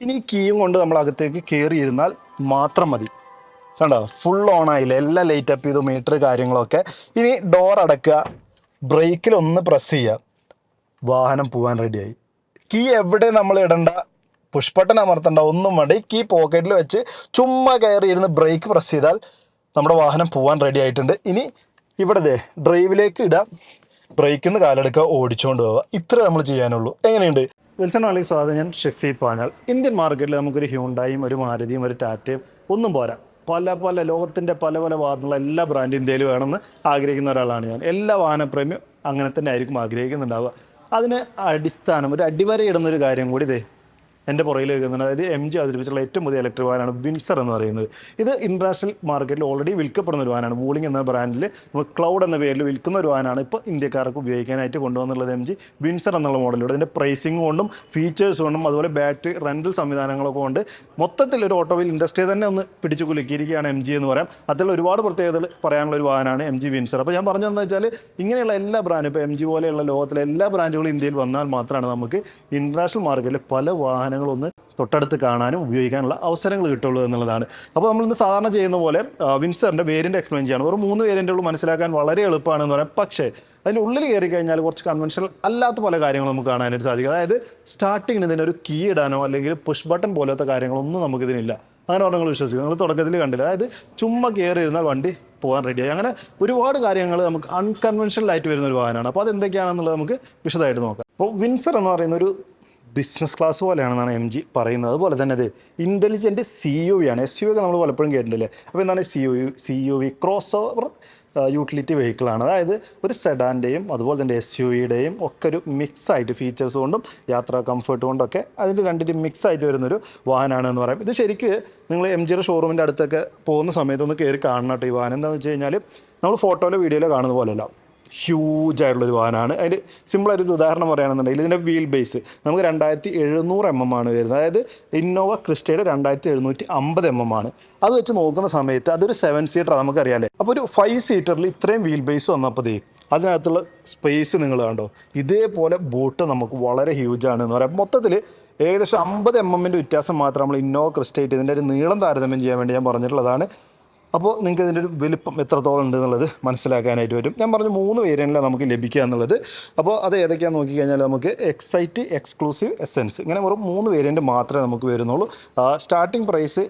ഇനി കീയും കൊണ്ട് നമ്മൾ അകത്തേക്ക് കയറി ഇരുന്നാൽ മാത്രം മതി. കണ്ടോ? ഫുൾ ഓൺ ആയില്ല? എല്ലാം ലൈറ്റ് അപ്പ് ചെയ്തു മീറ്റർ കാര്യങ്ങളൊക്കെ. ഇനി ഡോർ അടക്കുക. ബ്രേക്കിൽ ഒന്ന് പ്രസ് ചെയ്യുക. വാഹനം പോകാൻ റെഡിയായി കീ എവിടെ നമ്മൾ ഇടണ്ട? പുഷ് അമർത്തണ്ട. ഒന്നും വേണ്ട. ഈ കീ പോക്കറ്റിൽ വെച്ച് ചുമ്മാ കയറി ഇരുന്ന് ബ്രേക്ക് പ്രസ് ചെയ്താൽ നമ്മുടെ വാഹനം പോകാൻ റെഡി ആയിട്ടുണ്ട്. ഇനി ഇവിടെ ഡ്രൈവിലേക്ക് ഇടാം. ബ്രേക്കിൽ നിന്ന് കാലെടുക്കുക ഓടിച്ചുകൊണ്ട് പോവുക. ഇത്ര നമ്മൾ ചെയ്യാനുള്ളൂ. എങ്ങനെയുണ്ട്? വിൽസൺ ആളി സ്വാഗതം. ഞാൻ ഷെഫി പാഞ്ഞാൽ ഇന്ത്യൻ മാർക്കറ്റിൽ നമുക്കൊരു ഹ്യൂണ്ടായും ഒരു മാരുതിയും ഒരു ടാറ്റയും ഒന്നും പോരാ. പല പല ലോകത്തിന്റെ പല പല ഭാഗത്തുള്ള എല്ലാ ബ്രാൻഡ് ഇന്ത്യയിൽ വേണമെന്ന് ആഗ്രഹിക്കുന്ന ഒരാളാണ് ഞാൻ. എല്ലാ വാഹനപ്രേമിയും അങ്ങനെ തന്നെ ആയിരിക്കും ആഗ്രഹിക്കുന്നുണ്ടാവുക. അതിന് അടിസ്ഥാനം ഒരു അടിവരയിടുന്ന ഒരു കാര്യം കൂടി ഇതേ എന്റെ പുറകിൽ വെക്കുന്നുണ്ട് അതായത് എം ജി അവതരിപ്പിച്ചുള്ള ഏറ്റവും പുതിയ ഇലക്ട്രിക് വാനാണ് വിൻസർ എന്ന് പറയുന്നത്. ഇത് ഇന്റർനാഷണൽ മാർക്കറ്റിൽ ഓൾറെഡി വിൽക്കപ്പെടുന്ന ഒരു വാനാണ്. വൂളിംഗ് എന്ന ബ്രാൻഡിൽ ക്ലൗഡ് എന്ന പേരിൽ വിൽക്കുന്ന ഒരു വാനാണ് ഇപ്പോൾ ഇന്ത്യക്കാർക്ക് ഉപയോഗിക്കാനായിട്ട് കൊണ്ടുവന്നുള്ളത് എം ജി വിൻസർ എന്നുള്ള മോഡലിലൂടെ അതിന്റെ പ്രൈസിംഗ് കൊണ്ടും ഫീച്ചേഴ്സ് കൊണ്ടും അതുപോലെ ബാറ്ററി റെന്റൽ സംവിധാനങ്ങളൊക്കെ കൊണ്ട് മൊത്തത്തിൽ ഒരു ഓട്ടോമൊബൈൽ ഇൻഡസ്ട്രി തന്നെ ഒന്ന് പിടിച്ചു കുലുക്കിയിരിക്കുകയാണ് എം ജി എന്ന് പറയാം. അതിൽ ഒരുപാട് പ്രത്യേകതകൾ പറയാനുള്ള ഒരു വാഹനമാണ് എം ജി വിൻസർ അപ്പോൾ ഞാൻ പറഞ്ഞതെന്ന് വെച്ചാൽ ഇങ്ങനെയുള്ള എല്ലാ ബ്രാൻഡും ഇപ്പോൾ എം ജി പോലെയുള്ള ലോകത്തിലെ എല്ലാ ബ്രാൻഡുകളും ഇന്ത്യയിൽ വന്നാൽ മാത്രമാണ് നമുക്ക് ഇന്റർനാഷണൽ മാർക്കറ്റിൽ പല വാഹനങ്ങളും ഒന്ന് തൊട്ടടുത്ത് കാണാനും ഉപയോഗിക്കാനുള്ള അവസരങ്ങൾ കിട്ടുള്ളൂ എന്നുള്ളതാണ്. അപ്പോൾ നമ്മൾ ഇന്ന് സാധാരണ ചെയ്യുന്ന പോലെ വിൻസറിന്റെ വേരിയന്റ് എക്സ്പ്ലെയിൻ ചെയ്യണം. ഒരു മൂന്ന് വേരിയന്റുകൾ മനസ്സിലാക്കാൻ വളരെ എളുപ്പമാണെന്ന് പറയാം. പക്ഷേ അതിന്റെ ഉള്ളിൽ കയറി കഴിഞ്ഞാൽ കുറച്ച് കൺവെൻഷണൽ അല്ലാത്ത പല കാര്യങ്ങളും നമുക്ക് കാണാനായിട്ട് സാധിക്കും. അതായത് സ്റ്റാർട്ടിങ്ങിന് ഇതിന് ഒരു കീ ഇടാനോ അല്ലെങ്കിൽ പുഷ് ബട്ടൺ പോലത്തെ കാര്യങ്ങളൊന്നും നമുക്കിതിനില്ല. അങ്ങനെ നിങ്ങൾ വിശ്വസിക്കും. നിങ്ങൾ തുടക്കത്തിൽ കണ്ടില്ല. അതായത് ചുമ്മാ കയറി ഇരുന്നാൽ വണ്ടി പോകാൻ റെഡിയായി അങ്ങനെ ഒരുപാട് കാര്യങ്ങൾ നമുക്ക് അൺകൺവെൻഷണൽ ആയിട്ട് വരുന്ന ഒരു വാഹനമാണ്. അപ്പോൾ അത് എന്തൊക്കെയാണെന്നുള്ളത് നമുക്ക് വിശദമായിട്ട് നോക്കാം. അപ്പോൾ വിൻസർ എന്ന് പറയുന്ന ഒരു ബിസിനസ് ക്ലാസ് പോലെയാണെന്നാണ് എം ജി പറയുന്നത്. അതുപോലെ തന്നെ അത് ഇന്റലിജന്റ് സി യു വി ആണ്. എസ് യു വി ഒക്കെ നമ്മൾ പലപ്പോഴും കേട്ടിട്ടില്ലേ? അപ്പോൾ എന്താണ് C U C U V cross over utility വെഹിക്കിളാണ് അതായത് ഒരു സെഡാന്റെയും അതുപോലെ തന്നെ എസ് യു വിയുടെയും ഒക്കെ ഒരു മിക്സ് ആയിട്ട് ഫീച്ചേഴ്സ് കൊണ്ടും യാത്രാ കംഫർട്ട് കൊണ്ടൊക്കെ അതിന്റെ രണ്ടിന്റെയും മിക്സ് ആയിട്ട് വരുന്നൊരു വാഹനമാണ് എന്ന് പറയും. ഇത് ശരിക്ക് നിങ്ങൾ എം ജിയുടെ ഷോറൂമിന്റെ അടുത്തൊക്കെ പോകുന്ന സമയത്തൊന്ന് കയറി കാണണം കേട്ടോ ഈ വാഹനം. എന്താണെന്ന് വെച്ച് കഴിഞ്ഞാൽ നമ്മൾ ഫോട്ടോയിലോ വീഡിയോയിലോ കാണുന്ന പോലെയല്ല. ഹ്യൂജ് ആയിട്ടുള്ളൊരു വാഹനമാണ്. അതിന്റെ സിമ്പിളായിട്ടൊരു ഉദാഹരണം പറയുകയാണെന്നുണ്ടെങ്കിൽ ഇതിന്റെ വീൽ ബേസ് നമുക്ക് രണ്ടായിരത്തി എഴുന്നൂറ് എം എം ആണ് വരുന്നത്. അതായത് ഇന്നോവ ക്രിസ്റ്റയുടെ രണ്ടായിരത്തി എഴുന്നൂറ്റി അമ്പത് എം എം ആണ്. അത് വെച്ച് നോക്കുന്ന സമയത്ത് അതൊരു സെവൻ സീറ്റർ നമുക്കറിയാമല്ലേ അപ്പോൾ ഒരു ഫൈവ് സീറ്ററിൽ ഇത്രയും വീൽ ബേസ് വന്നപ്പോൾ ദേ അതിനകത്തുള്ള സ്പേസ് നിങ്ങൾ കണ്ടോ? ഇതേപോലെ ബോട്ട് നമുക്ക് വളരെ ഹ്യൂജ് ആണ് എന്ന് പറയാം. മൊത്തത്തിൽ ഏകദേശം അമ്പത് എം എമ്മിന്റെ വ്യത്യാസം മാത്രം നമ്മൾ ഇന്നോവ ക്രിസ്റ്റേറ്റ് ഇതിന്റെ ഒരു നീളം താരതമ്യം ചെയ്യാൻ വേണ്ടി ഞാൻ പറഞ്ഞിട്ടുള്ളതാണ്. അപ്പോൾ നിങ്ങൾക്ക് ഇതിന്റെ ഒരു വലിപ്പം എത്രത്തോളം ഉണ്ട് എന്നുള്ളത് മനസ്സിലാക്കാനായിട്ട് വരും ഞാൻ പറഞ്ഞു മൂന്ന് വേരിയന്റിലാണ് നമുക്ക് ലഭിക്കുക എന്നുള്ളത്. അപ്പോൾ അത് ഏതൊക്കെയാണെന്ന് നോക്കിക്കഴിഞ്ഞാൽ നമുക്ക് എക്സൈറ്റ് എക്സ്ക്ലൂസീവ് എസെൻസ് ഇങ്ങനെ വെറും മൂന്ന് വേരിയന്റ് മാത്രമേ നമുക്ക് വരുന്നുള്ളൂ. സ്റ്റാർട്ടിംഗ് പ്രൈസ്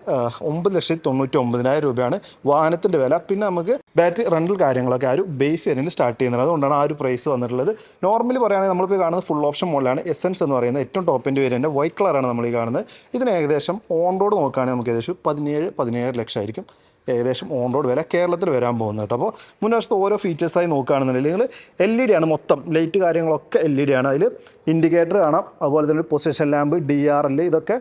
ഒമ്പത് ലക്ഷത്തി തൊണ്ണൂറ്റി ഒമ്പതിനായിരം രൂപയാണ് വാഹനത്തിന്റെ വില. പിന്നെ നമുക്ക് ബാറ്ററി റെന്റൽ കാര്യങ്ങളൊക്കെ ആ ഒരു ബേസ് വേരിയന്റ് സ്റ്റാർട്ട് ചെയ്യുന്നത്. അതുകൊണ്ടാണ് ആ ഒരു പ്രൈസ് വന്നിട്ടുള്ളത്. നോർമലി പറയുകയാണെങ്കിൽ നമ്മളിപ്പോൾ കാണുന്നത് ഫുൾ ഓപ്ഷൻ മോഡലാണ് എസെൻസ് എന്ന് പറയുന്നത്. ഏറ്റവും ടോപ്പിന്റെ വേരിയന്റ് വൈറ്റ് കളറാണ് നമ്മൾ ഈ കാണുന്നത്. ഇതിന് ഏകദേശം ഓൺ റോഡ് നോക്കുകയാണെങ്കിൽ നമുക്ക് ഏകദേശം പതിനേഴ് പതിനേഴ് ലക്ഷമായിരിക്കും. ഏകദേശം ഓൺ റോഡ് വില കേരളത്തിൽ വരാൻ പോകുന്നത് കേട്ടോ. അപ്പോൾ മുൻവശത്ത് ഓരോ ഫീച്ചേഴ്സായി നോക്കുകയാണെന്നുണ്ടെങ്കിൽ എൽ ഇ ഡി ആണ് മൊത്തം. ലൈറ്റ് കാര്യങ്ങളൊക്കെ എൽ ഇ ഡി ആണ്. അതിൽ ഇൻഡിക്കേറ്റർ കാണാം. അതുപോലെ തന്നെ position lamp D R L ഇതൊക്കെ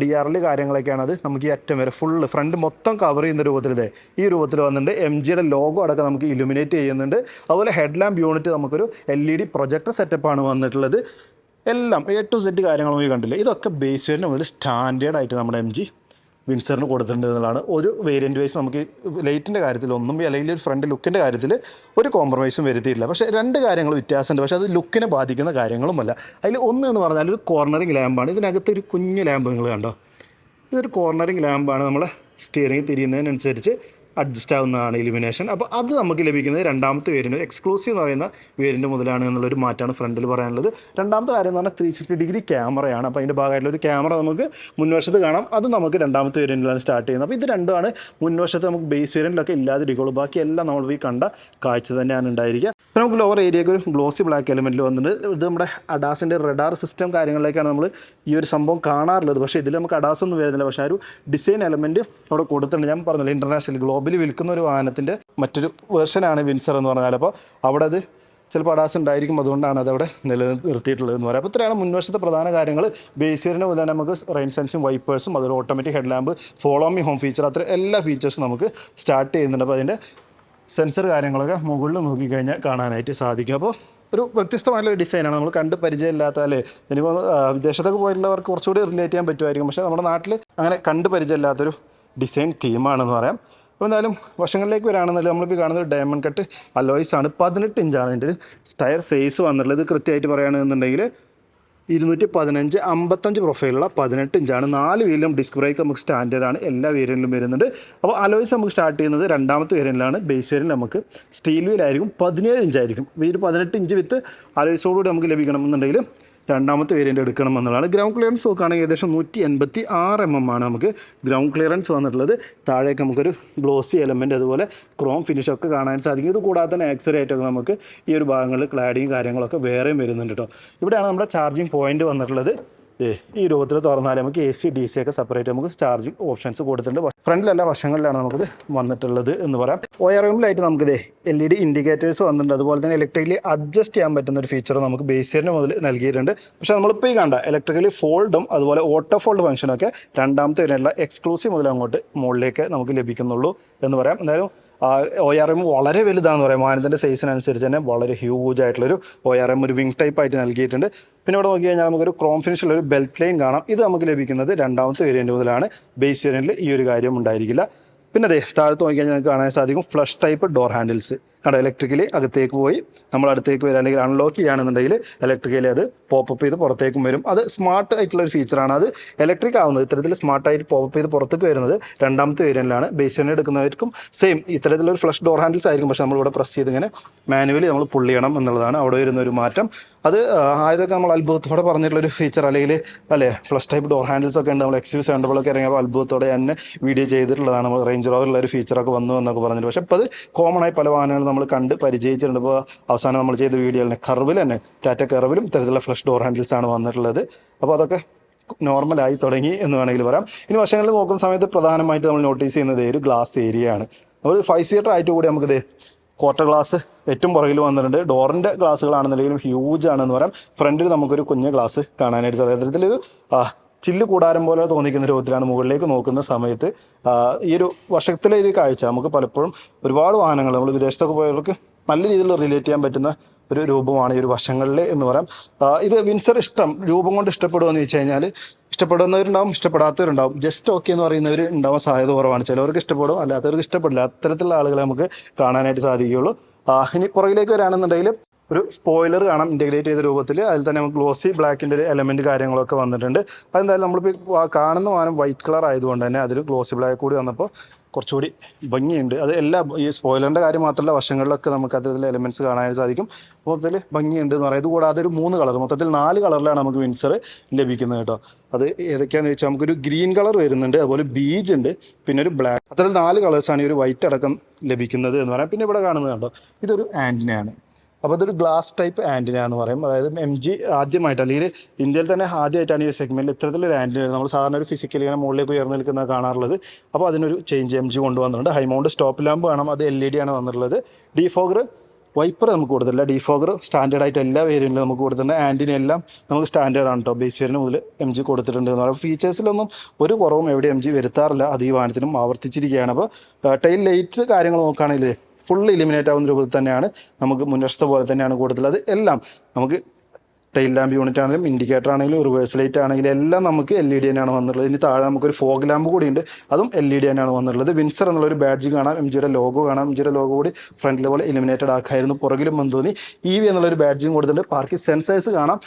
ഡി ആർ എൽ കാര്യങ്ങളൊക്കെയാണ്. അത് നമുക്ക് ഈ അറ്റം വരെ ഫുള്ള് ഫ്രണ്ട് മൊത്തം കവർ ചെയ്യുന്ന രൂപത്തിൽ ഇതേ ഈ രൂപത്തിൽ വന്നിട്ടുണ്ട് എം ജിയുടെ ലോഗോ അടക്കം നമുക്ക് ഇലുമിനേറ്റ് ചെയ്യുന്നുണ്ട്. അതുപോലെ ഹെഡ് ലാമ്പ് യൂണിറ്റ് നമുക്കൊരു എൽ ഇ ഡി പ്രൊജക്ടർ സെറ്റപ്പാണ് വന്നിട്ടുള്ളത്. എല്ലാം എ ടു സെറ്റ് കാര്യങ്ങളൊന്നും നമുക്ക് കണ്ടില്ല. ഇതൊക്കെ ബേസ് വരുന്ന മുതൽ സ്റ്റാൻഡേർഡായിട്ട് നമ്മുടെ എം ജി വിൻസറിന് കൊടുത്തിട്ടുണ്ട് എന്നുള്ളതാണ്. ഒരു വേരിയന്റ് വൈസ് നമുക്ക് ലൈറ്റിന്റെ കാര്യത്തിൽ ഒന്നും അല്ലെങ്കിൽ ഒരു ഫ്രണ്ട് ലുക്കിന്റെ കാര്യത്തിൽ ഒരു കോംപ്രമൈസും വരുത്തിയില്ല പക്ഷേ രണ്ട് കാര്യങ്ങൾ വ്യത്യാസമുണ്ട്. പക്ഷേ അത് ലുക്കിനെ ബാധിക്കുന്ന കാര്യങ്ങളുമല്ല. അതിൽ ഒന്ന് എന്ന് പറഞ്ഞാൽ ഒരു കോർണറിങ് ലാമ്പാണ് ഇതിനകത്ത് ഒരു കുഞ്ഞു ലാമ്പ് നിങ്ങൾ കണ്ടോ? ഇതൊരു കോർണറിങ് ലാമ്പാണ് നമ്മൾ സ്റ്റിയറിംഗ് തിരിയുന്നതിനനുസരിച്ച് അഡ്ജസ്റ്റ് ആവുന്നതാണ് ഇലിമിനേഷൻ അപ്പോൾ അത് നമുക്ക് ലഭിക്കുന്നത് രണ്ടാമത്തെ വേരിയന്റ് എക്സ്ക്ലൂസീവ് എന്ന് പറയുന്ന വേരിയന്റ് മുതലാണ് എന്നുള്ളൊരു മാറ്റമാണ് ഫ്രണ്ടിൽ പറയാനുള്ളത്. രണ്ടാമത്തെ കാര്യം എന്ന് പറഞ്ഞാൽ ത്രീ സിക്സ്റ്റി ഡിഗ്രി ക്യാമറയാണ് അപ്പോൾ അതിന്റെ ഭാഗമായിട്ടുള്ള ഒരു ക്യാമറ നമുക്ക് മുൻവശത്ത് കാണാം. അത് നമുക്ക് രണ്ടാമത്തെ വേരിയന്റിലാണ് സ്റ്റാർട്ട് ചെയ്യുന്നത്. അപ്പോൾ ഇത് രണ്ടുമാണ് മുൻവശത്ത് നമുക്ക് ബേസ് വേരിയന്റിലൊക്കെ ബാക്കി എല്ലാം നമ്മൾ ഈ കണ്ട കാഴ്ച തന്നെയാണ് ഉണ്ടായിരിക്കുക. ഇപ്പോൾ നമുക്ക് ലോവർ ഏരിയക്ക് ഒരു ഗ്ലോസി ബ്ലാക്ക് എലമെന്റിൽ വന്നിട്ടുണ്ട്. ഇത് നമ്മുടെ അഡാസിന്റെ റഡാർ സിസ്റ്റം കാര്യങ്ങളിലേക്കാണ് നമ്മൾ ഈ ഒരു സംഭവം കാണാറുള്ളത്. പക്ഷേ ഇതിൽ നമുക്ക് അഡാസ് ഒന്നും വരുന്നില്ല. പക്ഷേ ആ ഒരു ഡിസൈൻ എലമെന്റ് അവിടെ കൊടുത്തിട്ടുണ്ട്. ഞാൻ പറഞ്ഞില്ല ഇന്റർനാഷണൽ ഗ്ലോബലി വിൽക്കുന്ന ഒരു വാഹനത്തിന്റെ മറ്റൊരു വേർഷനാണ് വിൻസർ എന്ന് പറഞ്ഞാൽ. അപ്പോൾ അവിടെ അത് ചിലപ്പോൾ അഡാസ് ഉണ്ടായിരിക്കും. അതുകൊണ്ടാണ് അതവിടെ നിലനിർത്തിയിട്ടുള്ളത് എന്ന് പറയാം. അപ്പോൾ ഇത്രയാണ് മുൻവശത്തെ പ്രധാന കാര്യങ്ങൾ. ബേസ് വരുന്ന മുതൽ നമുക്ക് റെയിൻ സെൻസും വൈപ്പേഴ്സും അതൊരു automatic head lamp follow me home feature അത്ര എല്ലാ ഫീച്ചേഴ്സും നമുക്ക് സ്റ്റാർട്ട് ചെയ്യുന്നുണ്ട്. അപ്പോൾ അതിന്റെ സെൻസർ കാര്യങ്ങളൊക്കെ മുകളിൽ നോക്കിക്കഴിഞ്ഞാൽ കാണാനായിട്ട് സാധിക്കും. അപ്പോൾ ഒരു വ്യത്യസ്തമായിട്ടുള്ള ഡിസൈനാണ്. നമ്മൾ കണ്ട് പരിചയമില്ലാത്ത അല്ലേ? എനിക്ക് വിദേശത്തൊക്കെ പോയിട്ടുള്ളവർക്ക് കുറച്ചുകൂടി റിലേറ്റ് ചെയ്യാൻ പറ്റുമായിരിക്കും. പക്ഷേ നമ്മുടെ നാട്ടിൽ അങ്ങനെ കണ്ട് പരിചയമില്ലാത്തൊരു ഡിസൈൻ തീമാണെന്ന് പറയാം. അപ്പോൾ എന്തായാലും വശങ്ങളിലേക്ക് വരാണെന്നുണ്ടെങ്കിൽ നമ്മളിപ്പോൾ കാണുന്നത് ഡയമണ്ട് കട്ട് അലോയ്സ് ആണ്. പതിനെട്ട് ഇഞ്ചാണ് ഇതിന്റെ ടയർ സൈസ് വന്നിട്ടുള്ളത്. കൃത്യമായിട്ട് പറയുകയാണെന്നുണ്ടെങ്കിൽ ഇരുന്നൂറ്റി പതിനഞ്ച് അമ്പത്തഞ്ച് പ്രൊഫൈലുള്ള പതിനെട്ട് ഇഞ്ചാണ് നാല് വീലിലും ഡിസ്ക് ബ്രേക്ക് നമുക്ക് ആണ്. എല്ലാ വേരിയന്റിലും വരുന്നുണ്ട്. അപ്പോൾ അലോയ്സ് നമുക്ക് സ്റ്റാർട്ട് ചെയ്യുന്നത് രണ്ടാമത്തെ വേരിയന്റിലാണ് ബേസ് വേരിയന്റ് നമുക്ക് സ്റ്റീൽ വീലായിരിക്കും പതിനേഴ് ഇഞ്ചായിരിക്കും ഈ ഒരു പതിനെട്ട് ഇഞ്ച് വിത്ത് അലോയ്സോടുകൂടി നമുക്ക് ലഭിക്കണമെന്നുണ്ടെങ്കിൽ രണ്ടാമത്തെ വേരിയന്റ് എടുക്കണം എന്നുള്ളതാണ്. ഗ്രൗണ്ട് ക്ലിയറൻസ് നോക്കുകയാണെങ്കിൽ ഏകദേശം നൂറ്റി എൺപത്തി ആറ് എം എം ആണ് നമുക്ക് ഗ്രൗണ്ട് ക്ലിയറൻസ് വന്നിട്ടുള്ളത്. താഴേക്ക് നമുക്കൊരു ഗ്ലോസി എലമെന്റ് അതുപോലെ ക്രോം ഫിനിഷ് ഒക്കെ കാണാൻ സാധിക്കും. ഇത് കൂടാതെ തന്നെ ആക്സറി ആയിട്ടൊക്കെ നമുക്ക് ഈ ഒരു ഭാഗങ്ങളിൽ ക്ലാഡിങ് കാര്യങ്ങളൊക്കെ വേറെയും വരുന്നുണ്ട് കേട്ടോ ഇവിടെയാണ് നമ്മുടെ ചാർജിങ് പോയിന്റ് വന്നിട്ടുള്ളത്. ഈ രൂപത്തിൽ തുറന്നാൽ നമുക്ക് എ സി ഡി സി ഒക്കെ സെപ്പറേറ്റ് നമുക്ക് ചാർജിങ് ഓപ്ഷൻസ് കൊടുത്തിട്ടുണ്ട്. ഫ്രണ്ടിലെല്ലാ വശങ്ങളിലാണ് നമുക്കിത് വന്നിട്ടുള്ളത് എന്ന് പറയാം. ഒയർ റൂമിലായിട്ട് എമ്മിലായിട്ട് നമുക്ക് ഇതേ എൽ ഇ ഡി ഇൻഡിക്കേറ്റേഴ്സ് വന്നിട്ടുണ്ട്. അതുപോലെ തന്നെ ഇലക്ട്രിക്കലി അഡ്ജസ്റ്റ് ചെയ്യാൻ പറ്റുന്ന ഒരു ഫീച്ചർ നമുക്ക് ബേസിയറിന് മുതൽ നൽകിയിട്ടുണ്ട്. പക്ഷേ നമ്മളിപ്പോൾ ഈ കണ്ട ഇലക്ട്രിക്കലി ഫോൾഡും അതുപോലെ ഓട്ടോ ഫോൾഡ് ഫംഗ്ഷനൊക്കെ രണ്ടാമത്തെ വരെയുള്ള എക്സ്ക്ലൂസീവ് മുതൽ അങ്ങോട്ട് മുകളിലേക്ക് നമുക്ക് ലഭിക്കുന്നുള്ളൂ എന്ന് പറയാം. എന്തായാലും ഒ ആർ എം വളരെ വലുതാണെന്ന് പറയാം. വാഹനത്തിന്റെ സൈസിനനുസരിച്ച് തന്നെ വളരെ ഹ്യൂജ് ആയിട്ടുള്ളൊരു ഒ ആർ എം ഒരു വിങ് ടൈപ്പ് ആയിട്ട് നൽകിയിട്ടുണ്ട്. പിന്നെ ഇവിടെ നോക്കി കഴിഞ്ഞാൽ നമുക്കൊരു ക്രോം ഫിനിഷുള്ള ഒരു ബെൽറ്റ് ലൈൻ കാണാം. ഇത് നമുക്ക് ലഭിക്കുന്നത് രണ്ടാമത്തെ വേരിയന്റ് മുതലാണ്. ബേസ് വേരിയന്റിൽ ഈ ഒരു കാര്യം ഉണ്ടായിരിക്കില്ല. പിന്നെ അതെ താഴത്ത് നോക്കി കഴിഞ്ഞാൽ നിങ്ങൾക്ക് കാണാൻ സാധിക്കും ഫ്ലഷ് ടൈപ്പ് ഡോർ ഹാൻഡിൽസ് കണ്ട ഇലക്ട്രിക്കലി അകത്തേക്ക് പോയി. നമ്മൾ അടുത്തേക്ക് വരിക അല്ലെങ്കിൽ അൺലോക്ക് ചെയ്യുകയാണെന്നുണ്ടെങ്കിൽ ഇലക്ട്രിക്കലി അത് പോപ്പപ്പ് ചെയ്ത് പുറത്തേക്കും വരും. അത് സ്മാർട്ട് ആയിട്ടുള്ള ഒരു ഫീച്ചറാണ് അത് ഇലക്ട്രിക് ആവുന്നത് ഇത്തരത്തിൽ സ്മാർട്ടായിട്ട് പോപ്പപ്പ് ചെയ്ത് പുറത്തേക്ക് വരുന്നത് രണ്ടാമത്തെ വേരിയന്റിലാണ് ബേസ് വേരിയന്റ് എടുക്കുന്നവർക്കും സെയിം ഇത്തരത്തിലൊരു ഫ്ലഷ് ഡോർ ഹാൻഡിൽസ് ആയിരിക്കും. പക്ഷേ നമ്മളിവിടെ പ്രസ് ചെയ്ത് ഇങ്ങനെ മാനുവലി നമ്മൾ പുള്ളി ചെയ്യണം എന്നുള്ളതാണ് അവിടെ വരുന്ന ഒരു മാറ്റം. അത് ആയതൊക്കെ നമ്മൾ അത്ഭുതത്തോടെ പറഞ്ഞിട്ടുള്ളൊരു ഫീച്ചർ അല്ലെങ്കിൽ അല്ലേ ഫ്ലഷ് ടൈപ്പ് ഡോർ ഹാൻഡിൽസ് ഒക്കെ ഉണ്ട്. നമ്മൾ എക്സ് യു സെവൻഡബിളൊക്കെ ഇറങ്ങിയപ്പോൾ അത്ഭുതത്തോടെ തന്നെ വീഡിയോ ചെയ്തിട്ടുള്ളതാണ്. നമ്മൾ റേഞ്ച് റോവറിലുള്ള ഒരു ഫീച്ചറൊക്കെ വന്നു എന്നൊക്കെ പറഞ്ഞിട്ട്. പക്ഷേ ഇപ്പോൾ അത് കോമൺ ആയി പല വാഹനങ്ങളും നമ്മൾ കണ്ട് പരിചയിച്ചിട്ടുണ്ട്. ഇപ്പോൾ അവസാനം നമ്മൾ ചെയ്ത വീഡിയോ തന്നെ കർവിൽ തന്നെ ടാറ്റ കർവിലും ഇത്തരത്തിലുള്ള ഫ്ലഷ് ഡോർ ഹാൻഡിൽസ് ആണ് വന്നിട്ടുള്ളത്. അപ്പോൾ അതൊക്കെ നോർമലായി തുടങ്ങി എന്ന് വേണമെങ്കിൽ പറയാം. ഇനി വർഷങ്ങളിൽ നോക്കുന്ന സമയത്ത് പ്രധാനമായിട്ട് നമ്മൾ നോട്ടീസ് ചെയ്യുന്നത് ഒരു ഗ്ലാസ് ഏരിയയാണ് ഒരു ഫൈവ് സീറ്റർ ആയിട്ട് കൂടി നമുക്കിത് ക്വാർട്ടർ ഗ്ലാസ് ഏറ്റവും പുറകിൽ വന്നിട്ടുണ്ട്. ഡോറിന്റെ ഗ്ലാസ്സുകളാണെന്നുണ്ടെങ്കിലും ഹ്യൂജ് ആണെന്ന് പറയാം. ഫ്രണ്ടിൽ നമുക്കൊരു കുഞ്ഞ് ഗ്ലാസ് കാണാനായിട്ട് സാധിക്കും. അത്തരത്തിലൊരു ചില്ല് കൂടാരം പോലെ തോന്നിക്കുന്ന രൂപത്തിലാണ് മുകളിലേക്ക് നോക്കുന്ന സമയത്ത് ഈ ഒരു വശത്തിലെ ഒരു കാഴ്ച. നമുക്ക് പലപ്പോഴും ഒരുപാട് വാഹനങ്ങൾ നമ്മൾ വിദേശത്തൊക്കെ പോയവർക്ക് നല്ല രീതിയിൽ റിലേറ്റ് ചെയ്യാൻ പറ്റുന്ന ഒരു രൂപമാണ് ഈ ഒരു വശങ്ങളിൽ എന്ന് പറയാം. ഇത് വിൻസർ ഇഷ്ടം രൂപം കൊണ്ട് ഇഷ്ടപ്പെടുമെന്ന് വെച്ച് കഴിഞ്ഞാൽ ഇഷ്ടപ്പെടുന്നവരുണ്ടാവും ഇഷ്ടപ്പെടാത്തവരുണ്ടാവും. ജസ്റ്റ് ഓക്കെ എന്ന് പറയുന്നവർ ഉണ്ടാവാൻ സാധ്യത കുറവാണ്. ചിലവർക്ക് ഇഷ്ടപ്പെടും അല്ലാത്തവർക്ക് ഇഷ്ടപ്പെടില്ല. അത്തരത്തിലുള്ള ആളുകളെ നമുക്ക് കാണാനായിട്ട് സാധിക്കുകയുള്ളൂ. ഇനി പുറകിലേക്ക് വരാണെന്നുണ്ടെങ്കിൽ ഒരു സ്പോയിലർ കാണാം ഇന്റഗ്രേറ്റ് ചെയ്ത രൂപത്തിൽ അതിൽ തന്നെ നമുക്ക് ഗ്ലോസി ബ്ലാക്കിന്റെ ഒരു എലമെന്റ് കാര്യങ്ങളൊക്കെ വന്നിട്ടുണ്ട്. അതെന്തായാലും നമ്മളിപ്പോൾ കാണുന്ന വാഹനം വൈറ്റ് കളർ ആയതുകൊണ്ട് തന്നെ അതിൽ ഗ്ലോസി ബ്ലാക്ക് കൂടി വന്നപ്പോൾ കുറച്ചുകൂടി ഭംഗിയുണ്ട്. അത് എല്ലാ ഈ സ്പോയിലറിന്റെ കാര്യം മാത്രമല്ല വശങ്ങളിലൊക്കെ നമുക്ക് അത്തരത്തിലുള്ള എലമെന്റ്സ് കാണാൻ സാധിക്കും. മൊത്തത്തിൽ ഭംഗിയുണ്ട് എന്ന് പറയുന്നത് കൂടാതെ ഒരു മൂന്ന് കളർ മൊത്തത്തിൽ നാല് കളറിലാണ് നമുക്ക് വിൻസർ ലഭിക്കുന്നത് കേട്ടോ. അത് ഏതൊക്കെയാണെന്ന് വെച്ചാൽ നമുക്കൊരു ഗ്രീൻ കളർ വരുന്നുണ്ട് അതുപോലെ ബീജ് ഉണ്ട് പിന്നെ ഒരു ബ്ലാക്ക് അത്തരം നാല് കളേഴ്സാണ് ഈ ഒരു വൈറ്റ് അടക്കം ലഭിക്കുന്നത് എന്ന് പറയാം. പിന്നെ ഇവിടെ കാണുന്നത് കണ്ടോ? ഇതൊരു ആന്റിനയാണ് അപ്പോൾ അതൊരു ഗ്ലാസ് ടൈപ്പ് ആന്റിന എന്ന് പറയും. അതായത് എം ജി ആദ്യമായിട്ട് അല്ലെങ്കിൽ ഇന്ത്യയിൽ തന്നെ ആദ്യമായിട്ടാണ് ഈ സെഗ്മെന്റിൽ ഇത്തരത്തിലൊരു ആന്റിന നമ്മൾ സാധാരണ ഒരു ഫിസിക്കലി ഇങ്ങനെ മുകളിലേക്ക് ഉയർന്നു നിൽക്കുന്ന കാണാറുള്ളത്. അപ്പോൾ അതിനൊരു ചേഞ്ച് എം ജി കൊണ്ടുവന്നിട്ടുണ്ട്. ഹൈമൗണ്ട് സ്റ്റോപ്പ് ലാമ്പ് വേണം അത് എൽ ഇ ഡി ആണ് വന്നിട്ടുള്ളത്. ഡിഫോഗർ വൈപ്പർ നമുക്ക് കൊടുത്തില്ല ഡിഫോഗർ സ്റ്റാൻഡേർഡ് ആയിട്ട് എല്ലാ വേരിയന്റിലും നമുക്ക് കൊടുത്തിട്ടുണ്ട്. ആന്റിന എല്ലാം നമുക്ക് സ്റ്റാൻഡേർഡ് ആണ് കേട്ടോ ബേസ് വേരിന് മുതൽ എം ജി കൊടുത്തിട്ടുണ്ട് എന്ന് പറയുമ്പോൾ ഫീച്ചേഴ്സിലൊന്നും ഒരു കുറവും എവിടെ എം ജി വരുത്താറില്ല. അത് ഈ വാഹനത്തിനും ആവർത്തിച്ചിരിക്കുകയാണ്. അപ്പോൾ ടൈൽ ലൈറ്റ് കാര്യങ്ങൾ നോക്കുകയാണെങ്കിൽ ഫുൾ എലിമിനേറ്റ് ആവുന്ന രൂപത്തിൽ തന്നെയാണ് നമുക്ക് മുൻവശത്തെ പോലെ തന്നെയാണ് കൂടുതൽ. അത് എല്ലാം നമുക്ക് ടൈൽ ലാമ്പ് യൂണിറ്റ് ആണെങ്കിലും ഇൻഡിക്കേറ്റർ ആണെങ്കിലും റിവേഴ്സ് ലൈറ്റ് ആണെങ്കിലും എല്ലാം നമുക്ക് എൽ ഇ ഡി തന്നെയാണ് വന്നിട്ടുള്ളത്. ഇനി താഴെ നമുക്കൊരു ഫോഗ് ലാമ്പ് കൂടി ഉണ്ട്. അതും എൽ ഇ ഡി തന്നെയാണ് വന്നിട്ടുള്ളത്. വിൻസർ എന്നുള്ളൊരു ബാഡ്ജ് കാണാം. എം ജിയുടെ ലോഗോ കാണാം. എം ജിയുടെ ലോഗോ കൂടി ഫ്രണ്ടിലെ പോലെ എലിമിനേറ്റഡ് ആക്കായിരുന്നു. പുറകിലും വന്ന് തോന്നി. ഇ വി എന്നുള്ളൊരു ബാഡ്ജും കൊടുത്തിട്ടുണ്ട്. പാർക്കിംഗ് സെൻസേഴ്സ് കാണാം.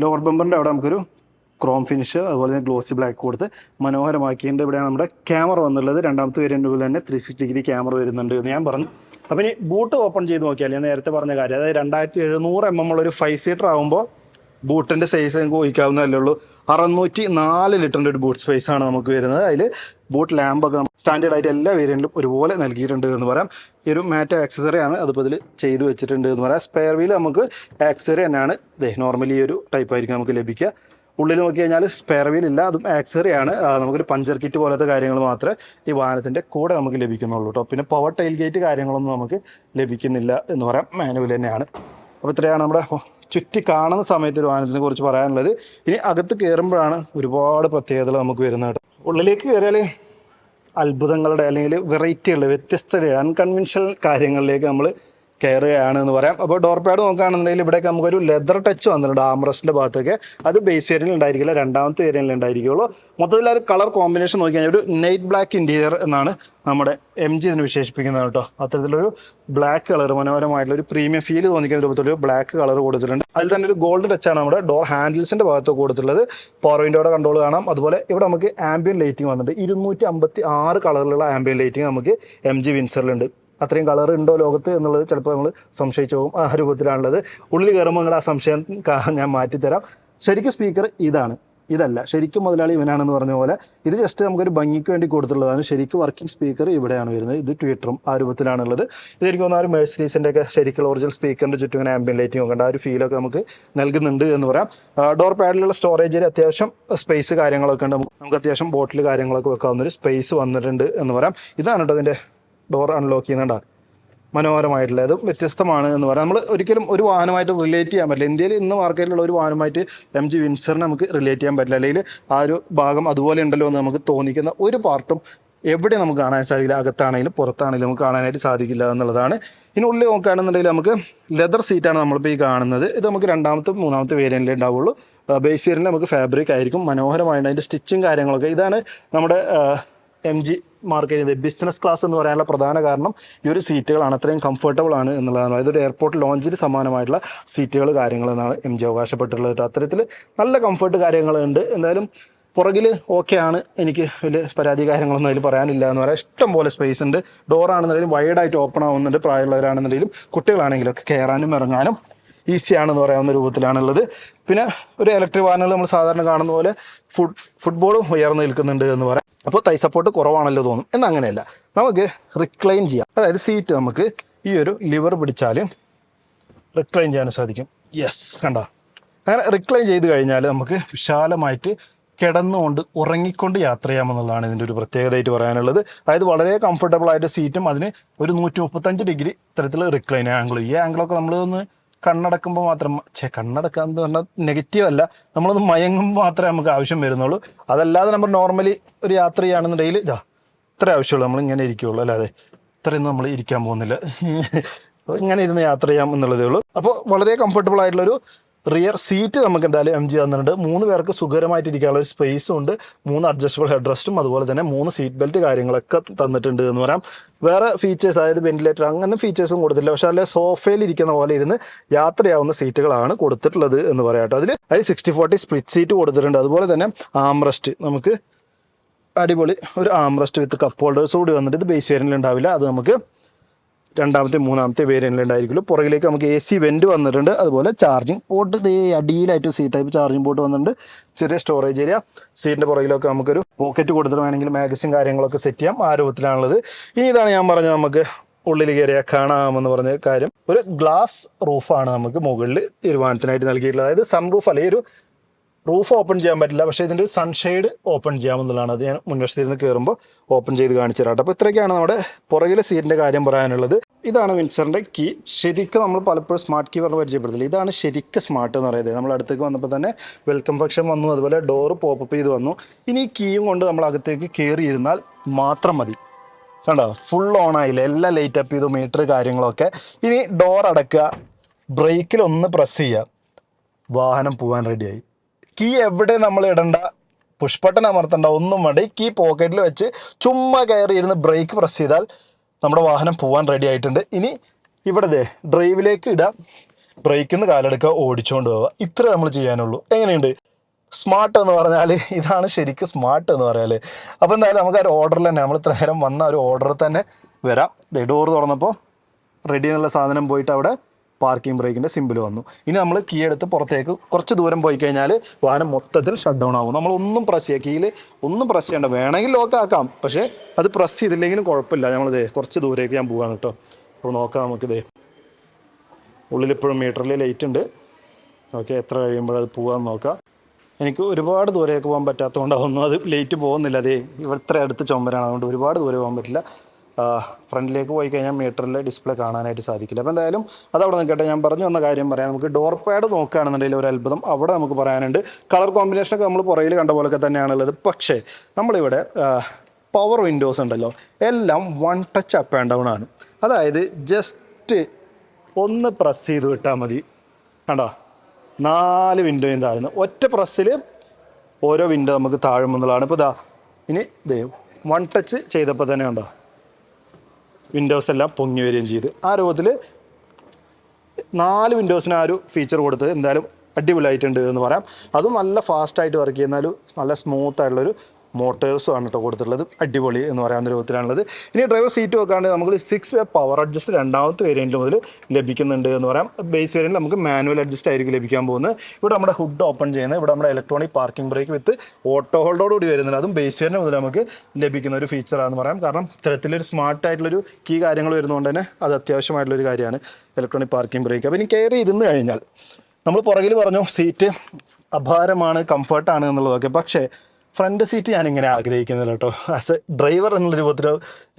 ലോവർ ബമ്പറിന്റെ അവിടെ നമുക്കൊരു ക്രോം ഫിനിഷ് അതുപോലെ തന്നെ ഗ്ലോസി ബ്ലാക്ക് കൊടുത്ത് മനോഹരമാക്കിയിട്ടുണ്ട്. ഇവിടെയാണ് നമ്മുടെ ക്യാമറ വന്നുള്ളത് രണ്ടാമത്തെ വേരിയന്റ് തന്നെ ത്രീ സിക്സ്റ്റി ഡിഗ്രി ക്യാമറ വരുന്നുണ്ട് എന്ന് ഞാൻ പറഞ്ഞു. അപ്പം ഇനി ബൂട്ട് ഓപ്പൺ ചെയ്ത് നോക്കിയാൽ ഞാൻ നേരത്തെ പറഞ്ഞ കാര്യം അതായത് രണ്ടായിരത്തി എഴുന്നൂറ് എം എം ഉള്ള ഒരു ഫൈവ് സീറ്റർ ആകുമ്പോൾ ബൂട്ടിന്റെ സൈസ് നിങ്ങൾക്ക് ഊഹിക്കാവുന്നതല്ലേ ഉള്ളൂ. അറുന്നൂറ്റി നാല് ലിറ്ററിന്റെ ഒരു ബൂട്ട് സ്പേസ് ആണ് നമുക്ക് വരുന്നത്. അതിൽ ബൂട്ട് ലാമ്പൊക്കെ സ്റ്റാൻഡേർഡ് ആയിട്ട് എല്ലാ വേരിയന്റിലും ഒരുപോലെ നൽകിയിട്ടുണ്ട് എന്ന് പറയാം. ഈ ഒരു മാറ്റ് ആക്സസറി ആണ് അതിപ്പോൾ ഇതിൽ ചെയ്ത് വെച്ചിട്ടുണ്ട് എന്ന് പറയാം. സ്പെയർ വീൽ നമുക്ക് ആക്സറി തന്നെയാണ്. നോർമലി ഈ ഒരു ടൈപ്പ് ആയിരിക്കും നമുക്ക് ലഭിക്കുക. ഉള്ളിൽ നോക്കി കഴിഞ്ഞാൽ സ്പെയർ വീൽ ഇല്ല അതും ആക്സറി ആണ്. നമുക്കൊരു പഞ്ചർ കിറ്റ് പോലത്തെ കാര്യങ്ങൾ മാത്രമേ ഈ വാഹനത്തിന്റെ കൂടെ നമുക്ക് ലഭിക്കുന്നുള്ളൂ കേട്ടോ പിന്നെ പവർ ടൈൽ ഗേറ്റ് കാര്യങ്ങളൊന്നും നമുക്ക് ലഭിക്കുന്നില്ല എന്ന് പറയാം മാനുവൽ തന്നെയാണ്. അപ്പോൾ ഇത്രയാണ് നമ്മുടെ ചുറ്റി കാണുന്ന സമയത്ത് ഒരു വാഹനത്തിനെ കുറിച്ച് പറയാനുള്ളത്. ഇനി അകത്ത് കയറുമ്പോഴാണ് ഒരുപാട് പ്രത്യേകതകൾ നമുക്ക് വരുന്നത് ഉള്ളിലേക്ക് കയറിയാൽ അത്ഭുതങ്ങളുടെ അല്ലെങ്കിൽ വെറൈറ്റിയുള്ള വ്യത്യസ്തതയുടെ അൺകൺവെൻഷണൽ കാര്യങ്ങളിലേക്ക് നമ്മൾ കയറുകയാണ് എന്ന് പറയാം. അപ്പോൾ ഡോർ പാഡ് നോക്കുകയാണെന്നുണ്ടെങ്കിൽ ഇവിടെയൊക്കെ നമുക്കൊരു ലെതർ ടച്ച് വന്നിട്ടുണ്ട് ആംറസ്റ്റിന്റെ ഭാഗത്തൊക്കെ. അത് ബേസ് വേരിയൽ ഉണ്ടായിരിക്കില്ല രണ്ടാമത്തെ വേരിയലിൽ ഉണ്ടായിരിക്കുള്ളൂ മൊത്തത്തിൽ ആ ഒരു കളർ കോമ്പിനേഷൻ നോക്കി കഴിഞ്ഞാൽ ഒരു നൈറ്റ് ബ്ലാക്ക് ഇന്റീരിയർ എന്നാണ് നമ്മുടെ എം ജി ഇതിന് വിശേഷിപ്പിക്കുന്നത് കേട്ടോ. അത്തരത്തിലൊരു ബ്ലാക്ക് കളർ മനോഹരമായിട്ടുള്ള ഒരു പ്രീമിയം ഫീൽ തോന്നിക്കുന്ന രൂപത്തിലൊരു ബ്ലാക്ക് കളർ കൊടുത്തിട്ടുണ്ട്. അതിൽ തന്നെ ഒരു ഗോൾഡ് ടച്ചാണ് നമ്മുടെ ഡോർ ഹാൻഡിൽസിന്റെ ഭാഗത്ത് കൊടുത്തിട്ടുള്ളത്. പവർ വിൻഡോയുടെ കൺട്രോൾ കാണാം. അതുപോലെ ഇവിടെ നമുക്ക് ആംബിയൻ ലൈറ്റിംഗ് വന്നിട്ടുണ്ട്. ഇരുന്നൂറ്റി അമ്പത്തി ആറ് കളറിലുള്ള ആംബിയൻ ലൈറ്റിംഗ് നമുക്ക് എം ജി വിൻസറിലുണ്ട് അത്രയും കളർ ഉണ്ടോ ലോകത്ത് എന്നുള്ളത് ചിലപ്പോൾ നമ്മൾ സംശയിച്ചു പോകും ആ രൂപത്തിലാണുള്ളത്. ഉള്ളിൽ കയറുമ്പോൾ നിങ്ങൾ ആ സംശയം ഞാൻ മാറ്റിത്തരാം. ശരിക്കും സ്പീക്കർ ഇതാണ്. ഇതല്ല. ശരിക്കും മുതലാളി ഇവനാണെന്ന് പറഞ്ഞ പോലെ ഇത് ജസ്റ്റ് നമുക്കൊരു ഭംഗിക്ക് വേണ്ടി കൊടുത്തിട്ടുള്ളതാണ്. ശരിക്കും വർക്കിംഗ് സ്പീക്കർ ഇവിടെയാണ് വരുന്നത്. ഇത് ട്വിറ്ററും ആ രൂപത്തിലാണുള്ളത്. ഇത് എനിക്ക് തോന്നുന്ന ഒരു മേഴ്സറീസിന്റെ ഒക്കെ ശരിക്കുള്ള ഒറിജിനൽ സ്പീക്കറിന്റെ ചുറ്റും ഇങ്ങനെ ആംബിയൻ ലൈറ്റിംഗ് നോക്കേണ്ട ആ ഒരു ഫീലൊക്കെ നമുക്ക് നൽകുന്നുണ്ട് എന്ന് പറയാം. ഡോർ പാഡിലുള്ള സ്റ്റോറേജിൽ അത്യാവശ്യം സ്പേസ് കാര്യങ്ങളൊക്കെ ഉണ്ട്. നമുക്ക് അത്യാവശ്യം ബോട്ടിൽ കാര്യങ്ങളൊക്കെ വെക്കാവുന്ന ഒരു സ്പേസ് വന്നിട്ടുണ്ട് എന്ന് പറയാം. ഇതാണ് കേട്ടോ അതിന്റെ ഡോർ അൺലോക്ക് ചെയ്യുന്നുണ്ട്. മനോഹരമായിട്ടുള്ള. അത് വ്യത്യസ്തമാണ് എന്ന് പറയാം. നമ്മൾ ഒരിക്കലും ഒരു വാഹനമായിട്ട് റിലേറ്റ് ചെയ്യാൻ പറ്റില്ല. ഇന്ത്യയിൽ ഇന്ന് മാർക്കറ്റിലുള്ള ഒരു വാഹനമായിട്ട് എം ജി വിൻസറിനെ നമുക്ക് റിലേറ്റ് ചെയ്യാൻ പറ്റില്ല. അല്ലെങ്കിൽ ആ ഒരു ഭാഗം അതുപോലെ ഉണ്ടല്ലോ എന്ന് നമുക്ക് തോന്നിക്കുന്ന ഒരു പാർട്ടും എവിടെ നമുക്ക് കാണാൻ സാധിക്കില്ല. അകത്താണെങ്കിലും പുറത്താണെങ്കിലും നമുക്ക് കാണാനായിട്ട് സാധിക്കില്ല എന്നുള്ളതാണ്. ഇനി ഉള്ളിൽ നോക്കുകയാണെന്നുണ്ടെങ്കിൽ നമുക്ക് ലെതർ സീറ്റാണ് നമ്മളിപ്പോൾ ഈ കാണുന്നത്. ഇത് നമുക്ക് രണ്ടാമത്തെ മൂന്നാമത്തെ വേരിയന്റിലേ ഉണ്ടാവുള്ളൂ. ബേസ് വേരിയന്റിൽ നമുക്ക് ഫാബ്രിക് ആയിരിക്കും. മനോഹരമായിട്ട് അതിന്റെ സ്റ്റിച്ചും കാര്യങ്ങളൊക്കെ. ഇതാണ് നമ്മുടെ എം ജി മാർക്ക് ചെയ്യുന്നത് ബിസിനസ് ക്ലാസ് എന്ന് പറയാനുള്ള പ്രധാന കാരണം ഈ ഒരു സീറ്റുകളാണ്. അത്രയും കംഫർട്ടബിൾ ആണ് എന്നുള്ളതാണ്. ഒരു എയർപോർട്ട് ലോഞ്ചിന് സമാനമായിട്ടുള്ള സീറ്റുകൾ കാര്യങ്ങൾ എന്നാണ് എം ജി അവകാശപ്പെട്ടിട്ടുള്ളത്. അത്തരത്തിൽ നല്ല കംഫർട്ട് കാര്യങ്ങളുണ്ട് എന്തായാലും പുറകിൽ ഓക്കെ ആണ്. എനിക്ക് വലിയ പരാതി കാര്യങ്ങളൊന്നും അതിൽ പറയാനില്ല എന്ന് പറയാം. ഇഷ്ടം പോലെ സ്പേസ് ഉണ്ട്. ഡോറാണെന്നുണ്ടെങ്കിലും വൈഡായിട്ട് ഓപ്പൺ ആവുന്നുണ്ട്. പ്രായമുള്ളവരാണെന്നുണ്ടെങ്കിലും കുട്ടികളാണെങ്കിലും ഒക്കെ കയറാനും ഇറങ്ങാനും ഈസിയാണെന്ന് പറയാവുന്ന രൂപത്തിലാണുള്ളത്. പിന്നെ ഒരു ഇലക്ട്രിക് വാഹനങ്ങൾ നമ്മൾ സാധാരണ കാണുന്ന പോലെ ഫുഡ് ഫുട്ബോളും ഉയർന്നു നിൽക്കുന്നുണ്ട് എന്ന് പറയാം. അപ്പോൾ തൈ സപ്പോർട്ട് കുറവാണല്ലോ തോന്നും. എന്നാൽ അങ്ങനെയല്ല. നമുക്ക് റിക്ലൈൻ ചെയ്യാം. അതായത് സീറ്റ് നമുക്ക് ഈ ഒരു ലിവർ പിടിച്ചാൽ റിക്ലൈൻ ചെയ്യാൻ സാധിക്കും. യെസ് കണ്ട? അങ്ങനെ റിക്ലൈൻ ചെയ്ത് കഴിഞ്ഞാൽ നമുക്ക് വിശാലമായിട്ട് കിടന്നുകൊണ്ട് ഉറങ്ങിക്കൊണ്ട് യാത്ര ചെയ്യാമെന്നുള്ളതാണ് ഇതിന്റെ ഒരു പ്രത്യേകതയായിട്ട് പറയാനുള്ളത്. അതായത് വളരെ കംഫർട്ടബിൾ ആയിട്ട് സീറ്റും അതിന് ഒരു നൂറ്റി മുപ്പത്തഞ്ച് ഡിഗ്രി ഇത്തരത്തിൽ റിക്ലൈൻ ആംഗിൾ ഈ ആംഗിളൊക്കെ നമ്മൾ ഒന്ന് കണ്ണടക്കുമ്പോൾ മാത്രം ചേ കണ്ണടക്കുക എന്ന് പറഞ്ഞാൽ നെഗറ്റീവ് അല്ല. നമ്മളൊന്ന് മയങ്ങുമ്പോൾ മാത്രമേ നമുക്ക് ആവശ്യം വരുന്നുള്ളൂ. അതല്ലാതെ നമ്മൾ നോർമലി ഒരു യാത്ര ചെയ്യുകയാണെന്നുണ്ടെങ്കിൽ ഇതാ ഇത്ര ആവശ്യമുള്ളൂ. നമ്മൾ ഇങ്ങനെ ഇരിക്കുകയുള്ളൂ അല്ലാതെ ഇത്രയൊന്നും നമ്മൾ ഇരിക്കാൻ പോകുന്നില്ല. ഇങ്ങനെ ഇരുന്ന് യാത്ര ചെയ്യാം എന്നുള്ളതേ ഉള്ളൂ. അപ്പോൾ വളരെ കംഫർട്ടബിൾ ആയിട്ടുള്ളൊരു റിയർ സീറ്റ് നമുക്ക് എന്തായാലും എം ജി തന്നിട്ടുണ്ട്. മൂന്ന് പേർക്ക് സുഖകരമായിട്ട് ഇരിക്കാനുള്ള ഒരു സ്പേസും ഉണ്ട്. മൂന്ന് അഡ്ജസ്റ്റബിൾ ഹെഡ് റെസ്റ്റും അതുപോലെ തന്നെ മൂന്ന് സീറ്റ് ബെൽറ്റ് കാര്യങ്ങളൊക്കെ തന്നിട്ടുണ്ട് എന്ന് പറയാം. വേറെ ഫീച്ചേഴ്സ് അതായത് വെന്റിലേറ്റർ അങ്ങനെ ഫീച്ചേഴ്സും കൊടുത്തില്ല പക്ഷേ അല്ലെ സോഫയിൽ ഇരിക്കുന്ന പോലെ ഇരുന്ന് യാത്രയാവുന്ന സീറ്റുകളാണ് കൊടുത്തിട്ടുള്ളത് എന്ന് പറയാട്ടോ അതിൽ അതിൽ സിക്സ്റ്റി ഫോർട്ടി സ്പ്ലിറ്റ് സീറ്റ് കൊടുത്തിട്ടുണ്ട്. അതുപോലെ തന്നെ ആംറസ്റ്റ് നമുക്ക് അടിപൊളി ഒരു ആംറസ്റ്റ് വിത്ത് കപ്പ് ഹോൾഡേഴ്സ് കൂടി വന്നിട്ട് ഇത് ബേസ് വേരിയന്റിൽ ഉണ്ടാവില്ല. അത് നമുക്ക് രണ്ടാമത്തെ മൂന്നാമത്തെ വേരിയന്റിൽ ഉണ്ടായിരിക്കുള്ളൂ പുറകിലേക്ക് നമുക്ക് എ സി വെന്റ് വന്നിട്ടുണ്ട്. അതുപോലെ ചാർജിങ് പോർട്ട് ഇതേ അടിയിലായിട്ട് സി ടൈപ്പ് ചാർജിങ് പോർട്ട് വന്നിട്ടുണ്ട്. ചെറിയ സ്റ്റോറേജ് ഏരിയ സീറ്റിന്റെ പുറകിലൊക്കെ നമുക്കൊരു പോക്കറ്റ് കൊടുത്തിട്ട് വേണമെങ്കിൽ മാഗസിൻ കാര്യങ്ങളൊക്കെ സെറ്റ് ചെയ്യാം. ആ രൂപത്തിലാണുള്ളത്. ഇനി ഇതാണ് ഞാൻ പറഞ്ഞത് നമുക്ക് ഉള്ളിൽ കയറിയാൽ കാണാമെന്ന് പറഞ്ഞ കാര്യം. ഒരു ഗ്ലാസ് റൂഫാണ് നമുക്ക് മുകളിൽ തീരുമാനത്തിനായിട്ട് നൽകിയിട്ടുള്ളത്. അതായത് സൺ റൂഫ് അല്ലെങ്കിൽ ഒരു റൂഫ് ഓപ്പൺ ചെയ്യാൻ പറ്റില്ല. പക്ഷേ ഇതിന്റെ സൺഷെയ്ഡ് ഓപ്പൺ ചെയ്യാമെന്നുള്ളതാണ്. അത് ഞാൻ മുൻവശത്തിരുന്ന് കയറുമ്പോൾ ഓപ്പൺ ചെയ്ത് കാണിച്ചു തരാം അപ്പോൾ ഇത്രയൊക്കെയാണ് നമ്മുടെ പുറകിലെ സീറ്റിന്റെ കാര്യം പറയാനുള്ളത്. ഇതാണ് വിൻസറിന്റെ കീ ശരിക്കും നമ്മൾ പലപ്പോഴും സ്മാർട്ട് കീ പറഞ്ഞ് പരിചയപ്പെടുത്തില്ല. ഇതാണ് ശരിക്കും സ്മാർട്ട് എന്ന് പറയുന്നത്. നമ്മൾ അടുത്തേക്ക് വന്നപ്പോൾ തന്നെ വെൽക്കം ഫംഗ്ഷൻ വന്നു. അതുപോലെ ഡോറ് പോപ്പപ്പ് ചെയ്ത് വന്നു. ഇനി ഈ കീയും കൊണ്ട് നമ്മൾ അകത്തേക്ക് കയറിയിരുന്നാൽ മാത്രം മതി. കണ്ടോ? ഫുൾ ഓൺ ആയില്ല? എല്ലാം ലൈറ്റ് അപ്പ് ചെയ്തു മീറ്റർ കാര്യങ്ങളൊക്കെ. ഇനി ഡോർ അടക്കുക. ബ്രേക്കിൽ ഒന്ന് പ്രസ് ചെയ്യുക. വാഹനം പോകാൻ റെഡിയായി കീ എവിടെ നമ്മൾ ഇടണ്ട? പുഷ്പട്ടൻ അമർത്തണ്ട. ഒന്നും വേണ്ട. ഈ കീ പോക്കറ്റിൽ വെച്ച് ചുമ്മാ കയറി ഇരുന്ന് ബ്രേക്ക് പ്രസ് ചെയ്താൽ നമ്മുടെ വാഹനം പോകാൻ റെഡി ആയിട്ടുണ്ട്. ഇനി ഇവിടെ ദേ ഡ്രൈവിലേക്ക് ഇടാം. ബ്രേക്കിൽ നിന്ന് കാലെടുക്കുക ഓടിച്ചുകൊണ്ട് പോവുക. ഇത്ര നമ്മൾ ചെയ്യാനുള്ളൂ. എങ്ങനെയുണ്ട്? സ്മാർട്ട് എന്ന് പറഞ്ഞാൽ ഇതാണ് ശരിക്കും സ്മാർട്ട് എന്ന് പറയാൽ. അപ്പോൾ എന്തായാലും നമുക്ക് ആ ഒരു ഓർഡറിൽ തന്നെ നമ്മൾ ഇത്ര നേരം വന്ന ഒരു ഓർഡറിൽ തന്നെ വരാം. ഡോർ തുറന്നപ്പോൾ റെഡി എന്നുള്ള സാധനം പോയിട്ട് അവിടെ പാർക്കിംഗ് ബ്രേക്കിന്റെ സിമ്പിൾ വന്നു. ഇനി നമ്മൾ കീ എടുത്ത് പുറത്തേക്ക് കുറച്ച് ദൂരം പോയി കഴിഞ്ഞാൽ വാഹനം മൊത്തത്തിൽ ഷട്ട് ഡൗൺ ആവും. നമ്മൾ ഒന്നും പ്രസ് ചെയ്യുക കീയിൽ ഒന്നും പ്രസ് ചെയ്യേണ്ട. വേണമെങ്കിൽ ലോക്ക് ആക്കാം. പക്ഷേ അത് പ്രസ് ചെയ്തില്ലെങ്കിലും കുഴപ്പമില്ല. നമ്മളിത് കുറച്ച് ദൂരേക്ക് ഞാൻ പോവാണ് കേട്ടോ. അപ്പോൾ നോക്കാം നമുക്കിതേ ഉള്ളിലിപ്പോഴും മീറ്ററിൽ ലൈറ്റ് ഉണ്ട്. ഓക്കെ എത്ര കഴിയുമ്പോഴത് പോകാമെന്ന് നോക്കാം. എനിക്ക് ഒരുപാട് ദൂരേക്ക് പോകാൻ പറ്റാത്തതുകൊണ്ടാവുന്നു അത് ലേറ്റ് പോകുന്നില്ല. അതേ ഇവിടെ അടുത്ത് ചുമരാണ്. അതുകൊണ്ട് ഒരുപാട് ദൂരെ പോകാൻ പറ്റില്ല. ഫ്രണ്ടിലേക്ക് പോയി കഴിഞ്ഞാൽ മീറ്ററിൽ ഡിസ്പ്ലേ കാണാനായിട്ട് സാധിക്കില്ല. അപ്പോൾ എന്തായാലും അത് അവിടെ നിൽക്കട്ടെ ഞാൻ പറഞ്ഞു വന്ന കാര്യം പറയാം. നമുക്ക് ഡോർ പാഡ് നോക്കുകയാണെന്നുണ്ടെങ്കിൽ ഒരു അത്ഭുതം അവിടെ നമുക്ക് പറയാനുണ്ട്. കളർ കോമ്പിനേഷനൊക്കെ നമ്മൾ പുറകിൽ കണ്ട പോലൊക്കെ തന്നെയാണുള്ളത്. പക്ഷേ നമ്മളിവിടെ പവർ വിൻഡോസ് ഉണ്ടല്ലോ. എല്ലാം one touch up and down ആണ്. അതായത് ജസ്റ്റ് ഒന്ന് പ്രസ് ചെയ്ത് വിട്ടാൽ മതി. കണ്ടോ? നാല് വിൻഡോയും താഴ്ന്നു. ഒറ്റ പ്രസ്സിൽ ഓരോ വിൻഡോ നമുക്ക് താഴുമെന്നുള്ളതാണ്. ഇപ്പോൾ ഇതാ ഇനി ദേ വൺ ടച്ച് ചെയ്തപ്പോൾ തന്നെ ഉണ്ടോ വിൻഡോസ് എല്ലാം പൊങ്ങി വരികയും ചെയ്ത്. ആ രൂപത്തിൽ നാല് വിൻഡോസിന് ആ ഒരു ഫീച്ചർ കൊടുത്തത് എന്തായാലും അടിപൊളിയായിട്ടുണ്ട് എന്ന് പറയാം. അതും നല്ല ഫാസ്റ്റായിട്ട് വർക്ക് ചെയ്യുന്നാലും നല്ല സ്മൂത്ത് ആയിട്ടുള്ളൊരു മോട്ടേഴ്സും ആണ് കേട്ടോ കൊടുത്തിട്ടുള്ളത്. അടിപൊളി എന്ന് പറയാവുന്ന രൂപത്തിലാണുള്ളത്. ഇനി ഡ്രൈവർ സീറ്റ് വെക്കാണ്ട് നമുക്ക് സിക്സ് വേ പവർ അഡ്ജസ്റ്റ് രണ്ടാമത്തെ വേരിയന്റ് മുതൽ ലഭിക്കുന്നുണ്ട് എന്ന് പറയാം. ബേസ് വേരിയന്റ് നമുക്ക് മാനുവൽ അഡ്ജസ്റ്റ് ആയിരിക്കും ലഭിക്കാൻ പോകുന്നത്. ഇവിടെ നമ്മുടെ ഹുഡ് ഓപ്പൺ ചെയ്യുന്നത്. ഇവിടെ നമ്മുടെ electronic parking brake with auto ഹോൾഡോട് കൂടി വരുന്നുണ്ട്. അതും ബേസ് വേരിയന്റ് മുതൽ നമുക്ക് ലഭിക്കുന്ന ഒരു ഫീച്ചറാണെന്ന് പറയാം. കാരണം ഇത്തരത്തിലൊരു സ്മാർട്ട് ആയിട്ടുള്ളൊരു കീ കാര്യങ്ങൾ വരുന്നതുകൊണ്ട് തന്നെ അത് അത്യാവശ്യമായിട്ടുള്ളൊരു കാര്യമാണ് ഇലക്ട്രോണിക് പാർക്കിംഗ് ബ്രേക്ക് അപ്പോൾ ഇനി കയറി ഇരുന്ന് കഴിഞ്ഞാൽ നമ്മൾ പുറകിൽ പറഞ്ഞു സീറ്റ് അഭാരമാണ് കംഫർട്ടാണ് എന്നുള്ളതൊക്കെ. പക്ഷേ ഫ്രണ്ട് സീറ്റ് ഞാൻ ഇങ്ങനെ ആഗ്രഹിക്കുന്നില്ല കേട്ടോ. ആസ് എ ഡ്രൈവർ എന്നുള്ള രൂപത്തിൽ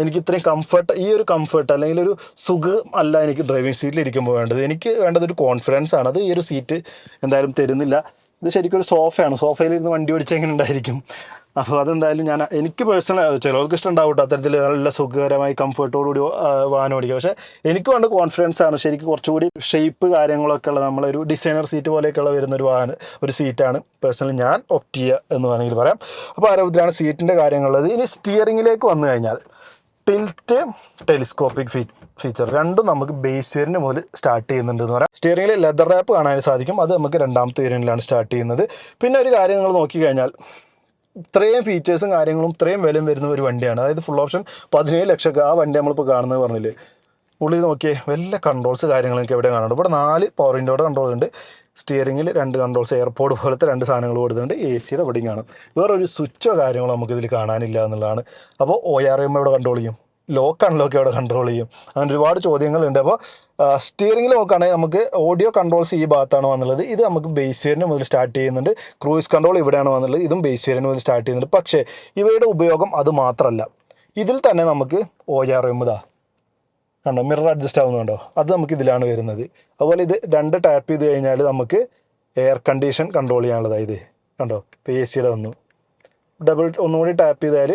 എനിക്ക് ഇത്രയും കംഫർട്ട് ഈ ഒരു കംഫർട്ട് അല്ലെങ്കിൽ ഒരു സുഖം അല്ല എനിക്ക് ഡ്രൈവിംഗ് സീറ്റിൽ ഇരിക്കുമ്പോൾ വേണ്ടത്. എനിക്ക് വേണ്ടത് ഒരു കോൺഫിഡൻസ് ആണ്. അത് ഈ ഒരു സീറ്റ് എന്തായാലും തരുന്നില്ല. ഇത് ശരിക്കും ഒരു സോഫയാണ് സോഫയിൽ ഇരുന്ന് വണ്ടി ഓടിച്ചെങ്ങനെ ഉണ്ടായിരിക്കും? അപ്പോൾ അതെന്തായാലും ഞാൻ എനിക്ക് പേഴ്സണൽ ചിലർക്ക് ഇഷ്ടം ഉണ്ടാവും അത്തരത്തിൽ നല്ല സുഖകരമായി കംഫർട്ടോടുകൂടി വാഹനം ഓടിക്കുക പക്ഷേ എനിക്ക് വേണ്ട കോൺഫിഡൻസ് ആണ്. ശരിക്കും കുറച്ചുകൂടി ഷേപ്പ് കാര്യങ്ങളൊക്കെ ഉള്ള നമ്മളൊരു ഡിസൈനർ സീറ്റ് പോലെയൊക്കെയുള്ള വരുന്ന ഒരു വാഹനം ഒരു സീറ്റാണ് പേഴ്സണലി ഞാൻ ഒപ്റ്റ് ചെയ്യുക എന്ന് വേണമെങ്കിൽ പറയാം. അപ്പോൾ ആരോഗ്യത്തിലാണ് സീറ്റിന്റെ കാര്യങ്ങളുള്ളത്? ഇനി സ്റ്റിയറിങ്ങിലേക്ക് വന്നു കഴിഞ്ഞാൽ ടിൽറ്റ് ടെലിസ്കോപ്പിക് ഫീ ഫീച്ചർ രണ്ടും നമുക്ക് ബേസ് വേരിന് മുതൽ സ്റ്റാർട്ട് ചെയ്യുന്നുണ്ട് എന്ന് പറയാം. സ്റ്റിയറിംഗിൽ ലെതർ റാപ്പ് കാണാൻ സാധിക്കും. അത് നമുക്ക് രണ്ടാമത്തെ വേരിയന്റിലാണ് സ്റ്റാർട്ട് ചെയ്യുന്നത്. പിന്നെ ഒരു കാര്യം നിങ്ങൾ നോക്കിക്കഴിഞ്ഞാൽ ഇത്രയും ഫീച്ചേഴ്സും കാര്യങ്ങളും ഇത്രയും വിലയും വരുന്ന ഒരു വണ്ടിയാണ്. അതായത് ഫുൾ ഓപ്ഷൻ പതിനേഴ് ലക്ഷമൊക്കെ ആ വണ്ടി നമ്മളിപ്പോൾ കാണുന്നത് പറഞ്ഞില്ലേ? ഉള്ളിൽ നോക്കിയേ വല്ല കൺട്രോൾസ് കാര്യങ്ങളൊക്കെ എവിടെ കാണുന്നുണ്ട് ഇവിടെ നാല് പവർ ഇൻഡോയുടെ കൺട്രോൾ ഉണ്ട്. സ്റ്റിയറിംഗിൽ രണ്ട് കൺട്രോൾസ് എയർപോർട്ട് പോലത്തെ രണ്ട് സാധനങ്ങൾ കൊടുത്തിട്ടുണ്ട്. എ സിയുടെ ഇവിടെയും കാണും. വേറൊരു സ്വിച്ചോ കാര്യങ്ങളോ നമുക്കിതിൽ കാണാനില്ല എന്നുള്ളതാണ്. അപ്പോൾ ഒ ആർ എം എവിടെ കൺട്രോൾ ചെയ്യും. ലോക്ക് അൺലോക്ക് അവിടെ കൺട്രോൾ ചെയ്യും. അങ്ങനെ ഒരുപാട് ചോദ്യങ്ങളുണ്ട്. അപ്പോൾ സ്റ്റിയറിംഗ് നോക്കുകയാണെങ്കിൽ നമുക്ക് ഓഡിയോ കൺട്രോൾസ് ഈ ഭാഗത്താണ് വന്നുള്ളത്. ഇത് നമുക്ക് ബേസ് വേരിന് മുതൽ സ്റ്റാർട്ട് ചെയ്യുന്നുണ്ട്. ക്രൂയിസ് കൺട്രോൾ ഇവിടെയാണ് വന്നുള്ളത്. ഇതും ബേസ് വേരിന് മുതൽ സ്റ്റാർട്ട് ചെയ്യുന്നുണ്ട്. പക്ഷേ ഇവയുടെ ഉപയോഗം അത് മാത്രമല്ല. ഇതിൽ തന്നെ നമുക്ക് ഓ ആർ എം ഇതാ. കണ്ടോ? മിറർ അഡ്ജസ്റ്റ് ആവുന്നുണ്ടോ അത് നമുക്ക് ഇതിലാണ് വരുന്നത്. അതുപോലെ ഇത് രണ്ട് ടാപ്പ് ചെയ്ത് കഴിഞ്ഞാൽ നമുക്ക് എയർ കണ്ടീഷൻ കൺട്രോൾ ചെയ്യാനുള്ളതാണ് ഇത്. കണ്ടോ? ഇപ്പോൾ എ സിയുടെ വന്നു. ഡബിൾ ഒന്നുകൂടി ടാപ്പ് ചെയ്താൽ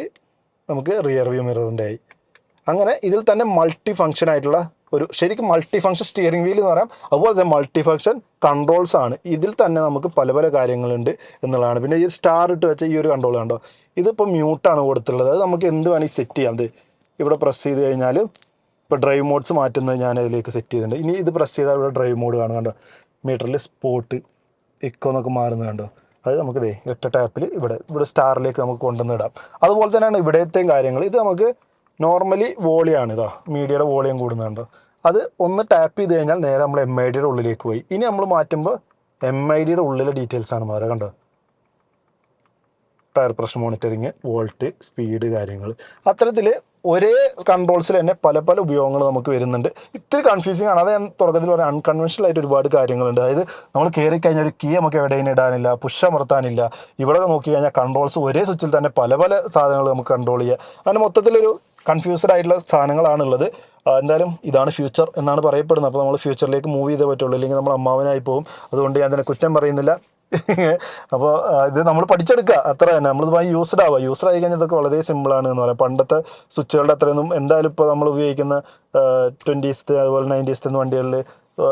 നമുക്ക് റിയർ വ്യൂ മിററിന്റെ ആയി. അങ്ങനെ ഇതിൽ തന്നെ മൾട്ടി ഫങ്ഷൻ ആയിട്ടുള്ള ഒരു ശരിക്കും മൾട്ടി ഫങ്ഷൻ സ്റ്റിയറിംഗ് വീൽ എന്ന് പറയാം. അതുപോലെ തന്നെ മൾട്ടി ഫങ്ഷൻ കൺട്രോൾസ് ആണ്. ഇതിൽ തന്നെ നമുക്ക് പല പല കാര്യങ്ങളുണ്ട് എന്നുള്ളതാണ്. പിന്നെ ഈ സ്റ്റാർ ഇട്ട് വെച്ച ഈ ഒരു കൺട്രോൾ കണ്ടോ? ഇതിപ്പോൾ മ്യൂട്ടാണ് കൊടുത്തിട്ടുള്ളത്. അത് നമുക്ക് എന്ത് വേണമെങ്കിൽ സെറ്റ് ചെയ്യാം. ഇത് ഇവിടെ പ്രസ് ചെയ്ത് കഴിഞ്ഞാൽ ഇപ്പോൾ ഡ്രൈവ് മോഡ്സ് മാറ്റുന്നത് ഞാൻ അതിലേക്ക് സെറ്റ് ചെയ്തിട്ടുണ്ട്. ഇനി ഇത് പ്രസ് ചെയ്താൽ ഇവിടെ ഡ്രൈവ് മോഡ് കാണും കണ്ടോ? മീറ്ററിൽ സ്പോട്ട് ഇക്കോ എന്നൊക്കെ മാറുന്നത് കണ്ടോ? അത് നമുക്ക് ഇതേ ഒറ്റ ടാപ്പിൽ ഇവിടെ ഇവിടെ സ്റ്റാറിലേക്ക് നമുക്ക് കൊണ്ടുവന്ന് ഇടാം. അതുപോലെ തന്നെയാണ് ഇവിടത്തെയും കാര്യങ്ങൾ ഇത് നമുക്ക് നോർമലി വോളിയാണ് ഇതാ മീഡിയയുടെ വോളിയം കൂടുന്നുണ്ട്. അത് ഒന്ന് ടാപ്പ് ചെയ്ത് കഴിഞ്ഞാൽ നേരെ നമ്മൾ എം ഐ ഡിയുടെ ഉള്ളിലേക്ക് പോയി. ഇനി നമ്മൾ മാറ്റുമ്പോൾ എം ഐ ഡിയുടെ ഉള്ളിലെ ഡീറ്റെയിൽസ് ആണ് മാറുക കണ്ടോ? Tyre pressure monitoring volt speed കാര്യങ്ങൾ അത്തരത്തിൽ ഒരേ കൺട്രോൾസിൽ തന്നെ പല പല ഉപയോഗങ്ങൾ നമുക്ക് വരുന്നുണ്ട്. ഇത്തിരി കൺഫ്യൂസിങ് ആണ്. അത് ഞാൻ തുടക്കത്തിൽ പറയാം അൺകൺവെൻഷണൽ ആയിട്ട് ഒരുപാട് കാര്യങ്ങളുണ്ട്. അതായത് നമ്മൾ കയറി കഴിഞ്ഞാൽ ഒരു കീ നമുക്ക് എവിടെയും ഇടാനില്ല പുഷ് അമർത്താനില്ല. ഇവിടെ നോക്കി കഴിഞ്ഞാൽ കൺട്രോൾസ് ഒരേ സ്വിച്ചിൽ തന്നെ പല പല സാധനങ്ങൾ നമുക്ക് കൺട്രോൾ ചെയ്യുക അങ്ങനെ മൊത്തത്തിലൊരു കൺഫ്യൂസ്ഡ് ആയിട്ടുള്ള സാധനങ്ങളാണുള്ളത്. എന്തായാലും ഇതാണ് ഫ്യൂച്ചർ എന്നാണ് പറയപ്പെടുന്നത്. അപ്പോൾ നമ്മൾ ഫ്യൂച്ചറിലേക്ക് മൂവ് ചെയ്തേ പറ്റുള്ളൂ. അല്ലെങ്കിൽ നമ്മൾ അമ്മാവനായി പോകും. അതുകൊണ്ട് ഞാൻ തന്നെ കുറ്റം പറയുന്നില്ല. അപ്പോൾ ഇത് നമ്മൾ പഠിച്ചെടുക്കുക. അത്ര തന്നെ. നമ്മളിതുമായി യൂസ്ഡ് ആവുക. യൂസ്ഡ് ആയി കഴിഞ്ഞാൽ ഇതൊക്കെ വളരെ സിമ്പിളാണ് എന്ന് പറയാം. പണ്ടത്തെ സ്വിച്ചുകളുടെ അത്രയൊന്നും എന്തായാലും ഇപ്പോൾ നമ്മൾ ഉപയോഗിക്കുന്ന ട്വന്റീസ്ത്തെ അതുപോലെ നയന്റീസ്ത്തെ വണ്ടികളിൽ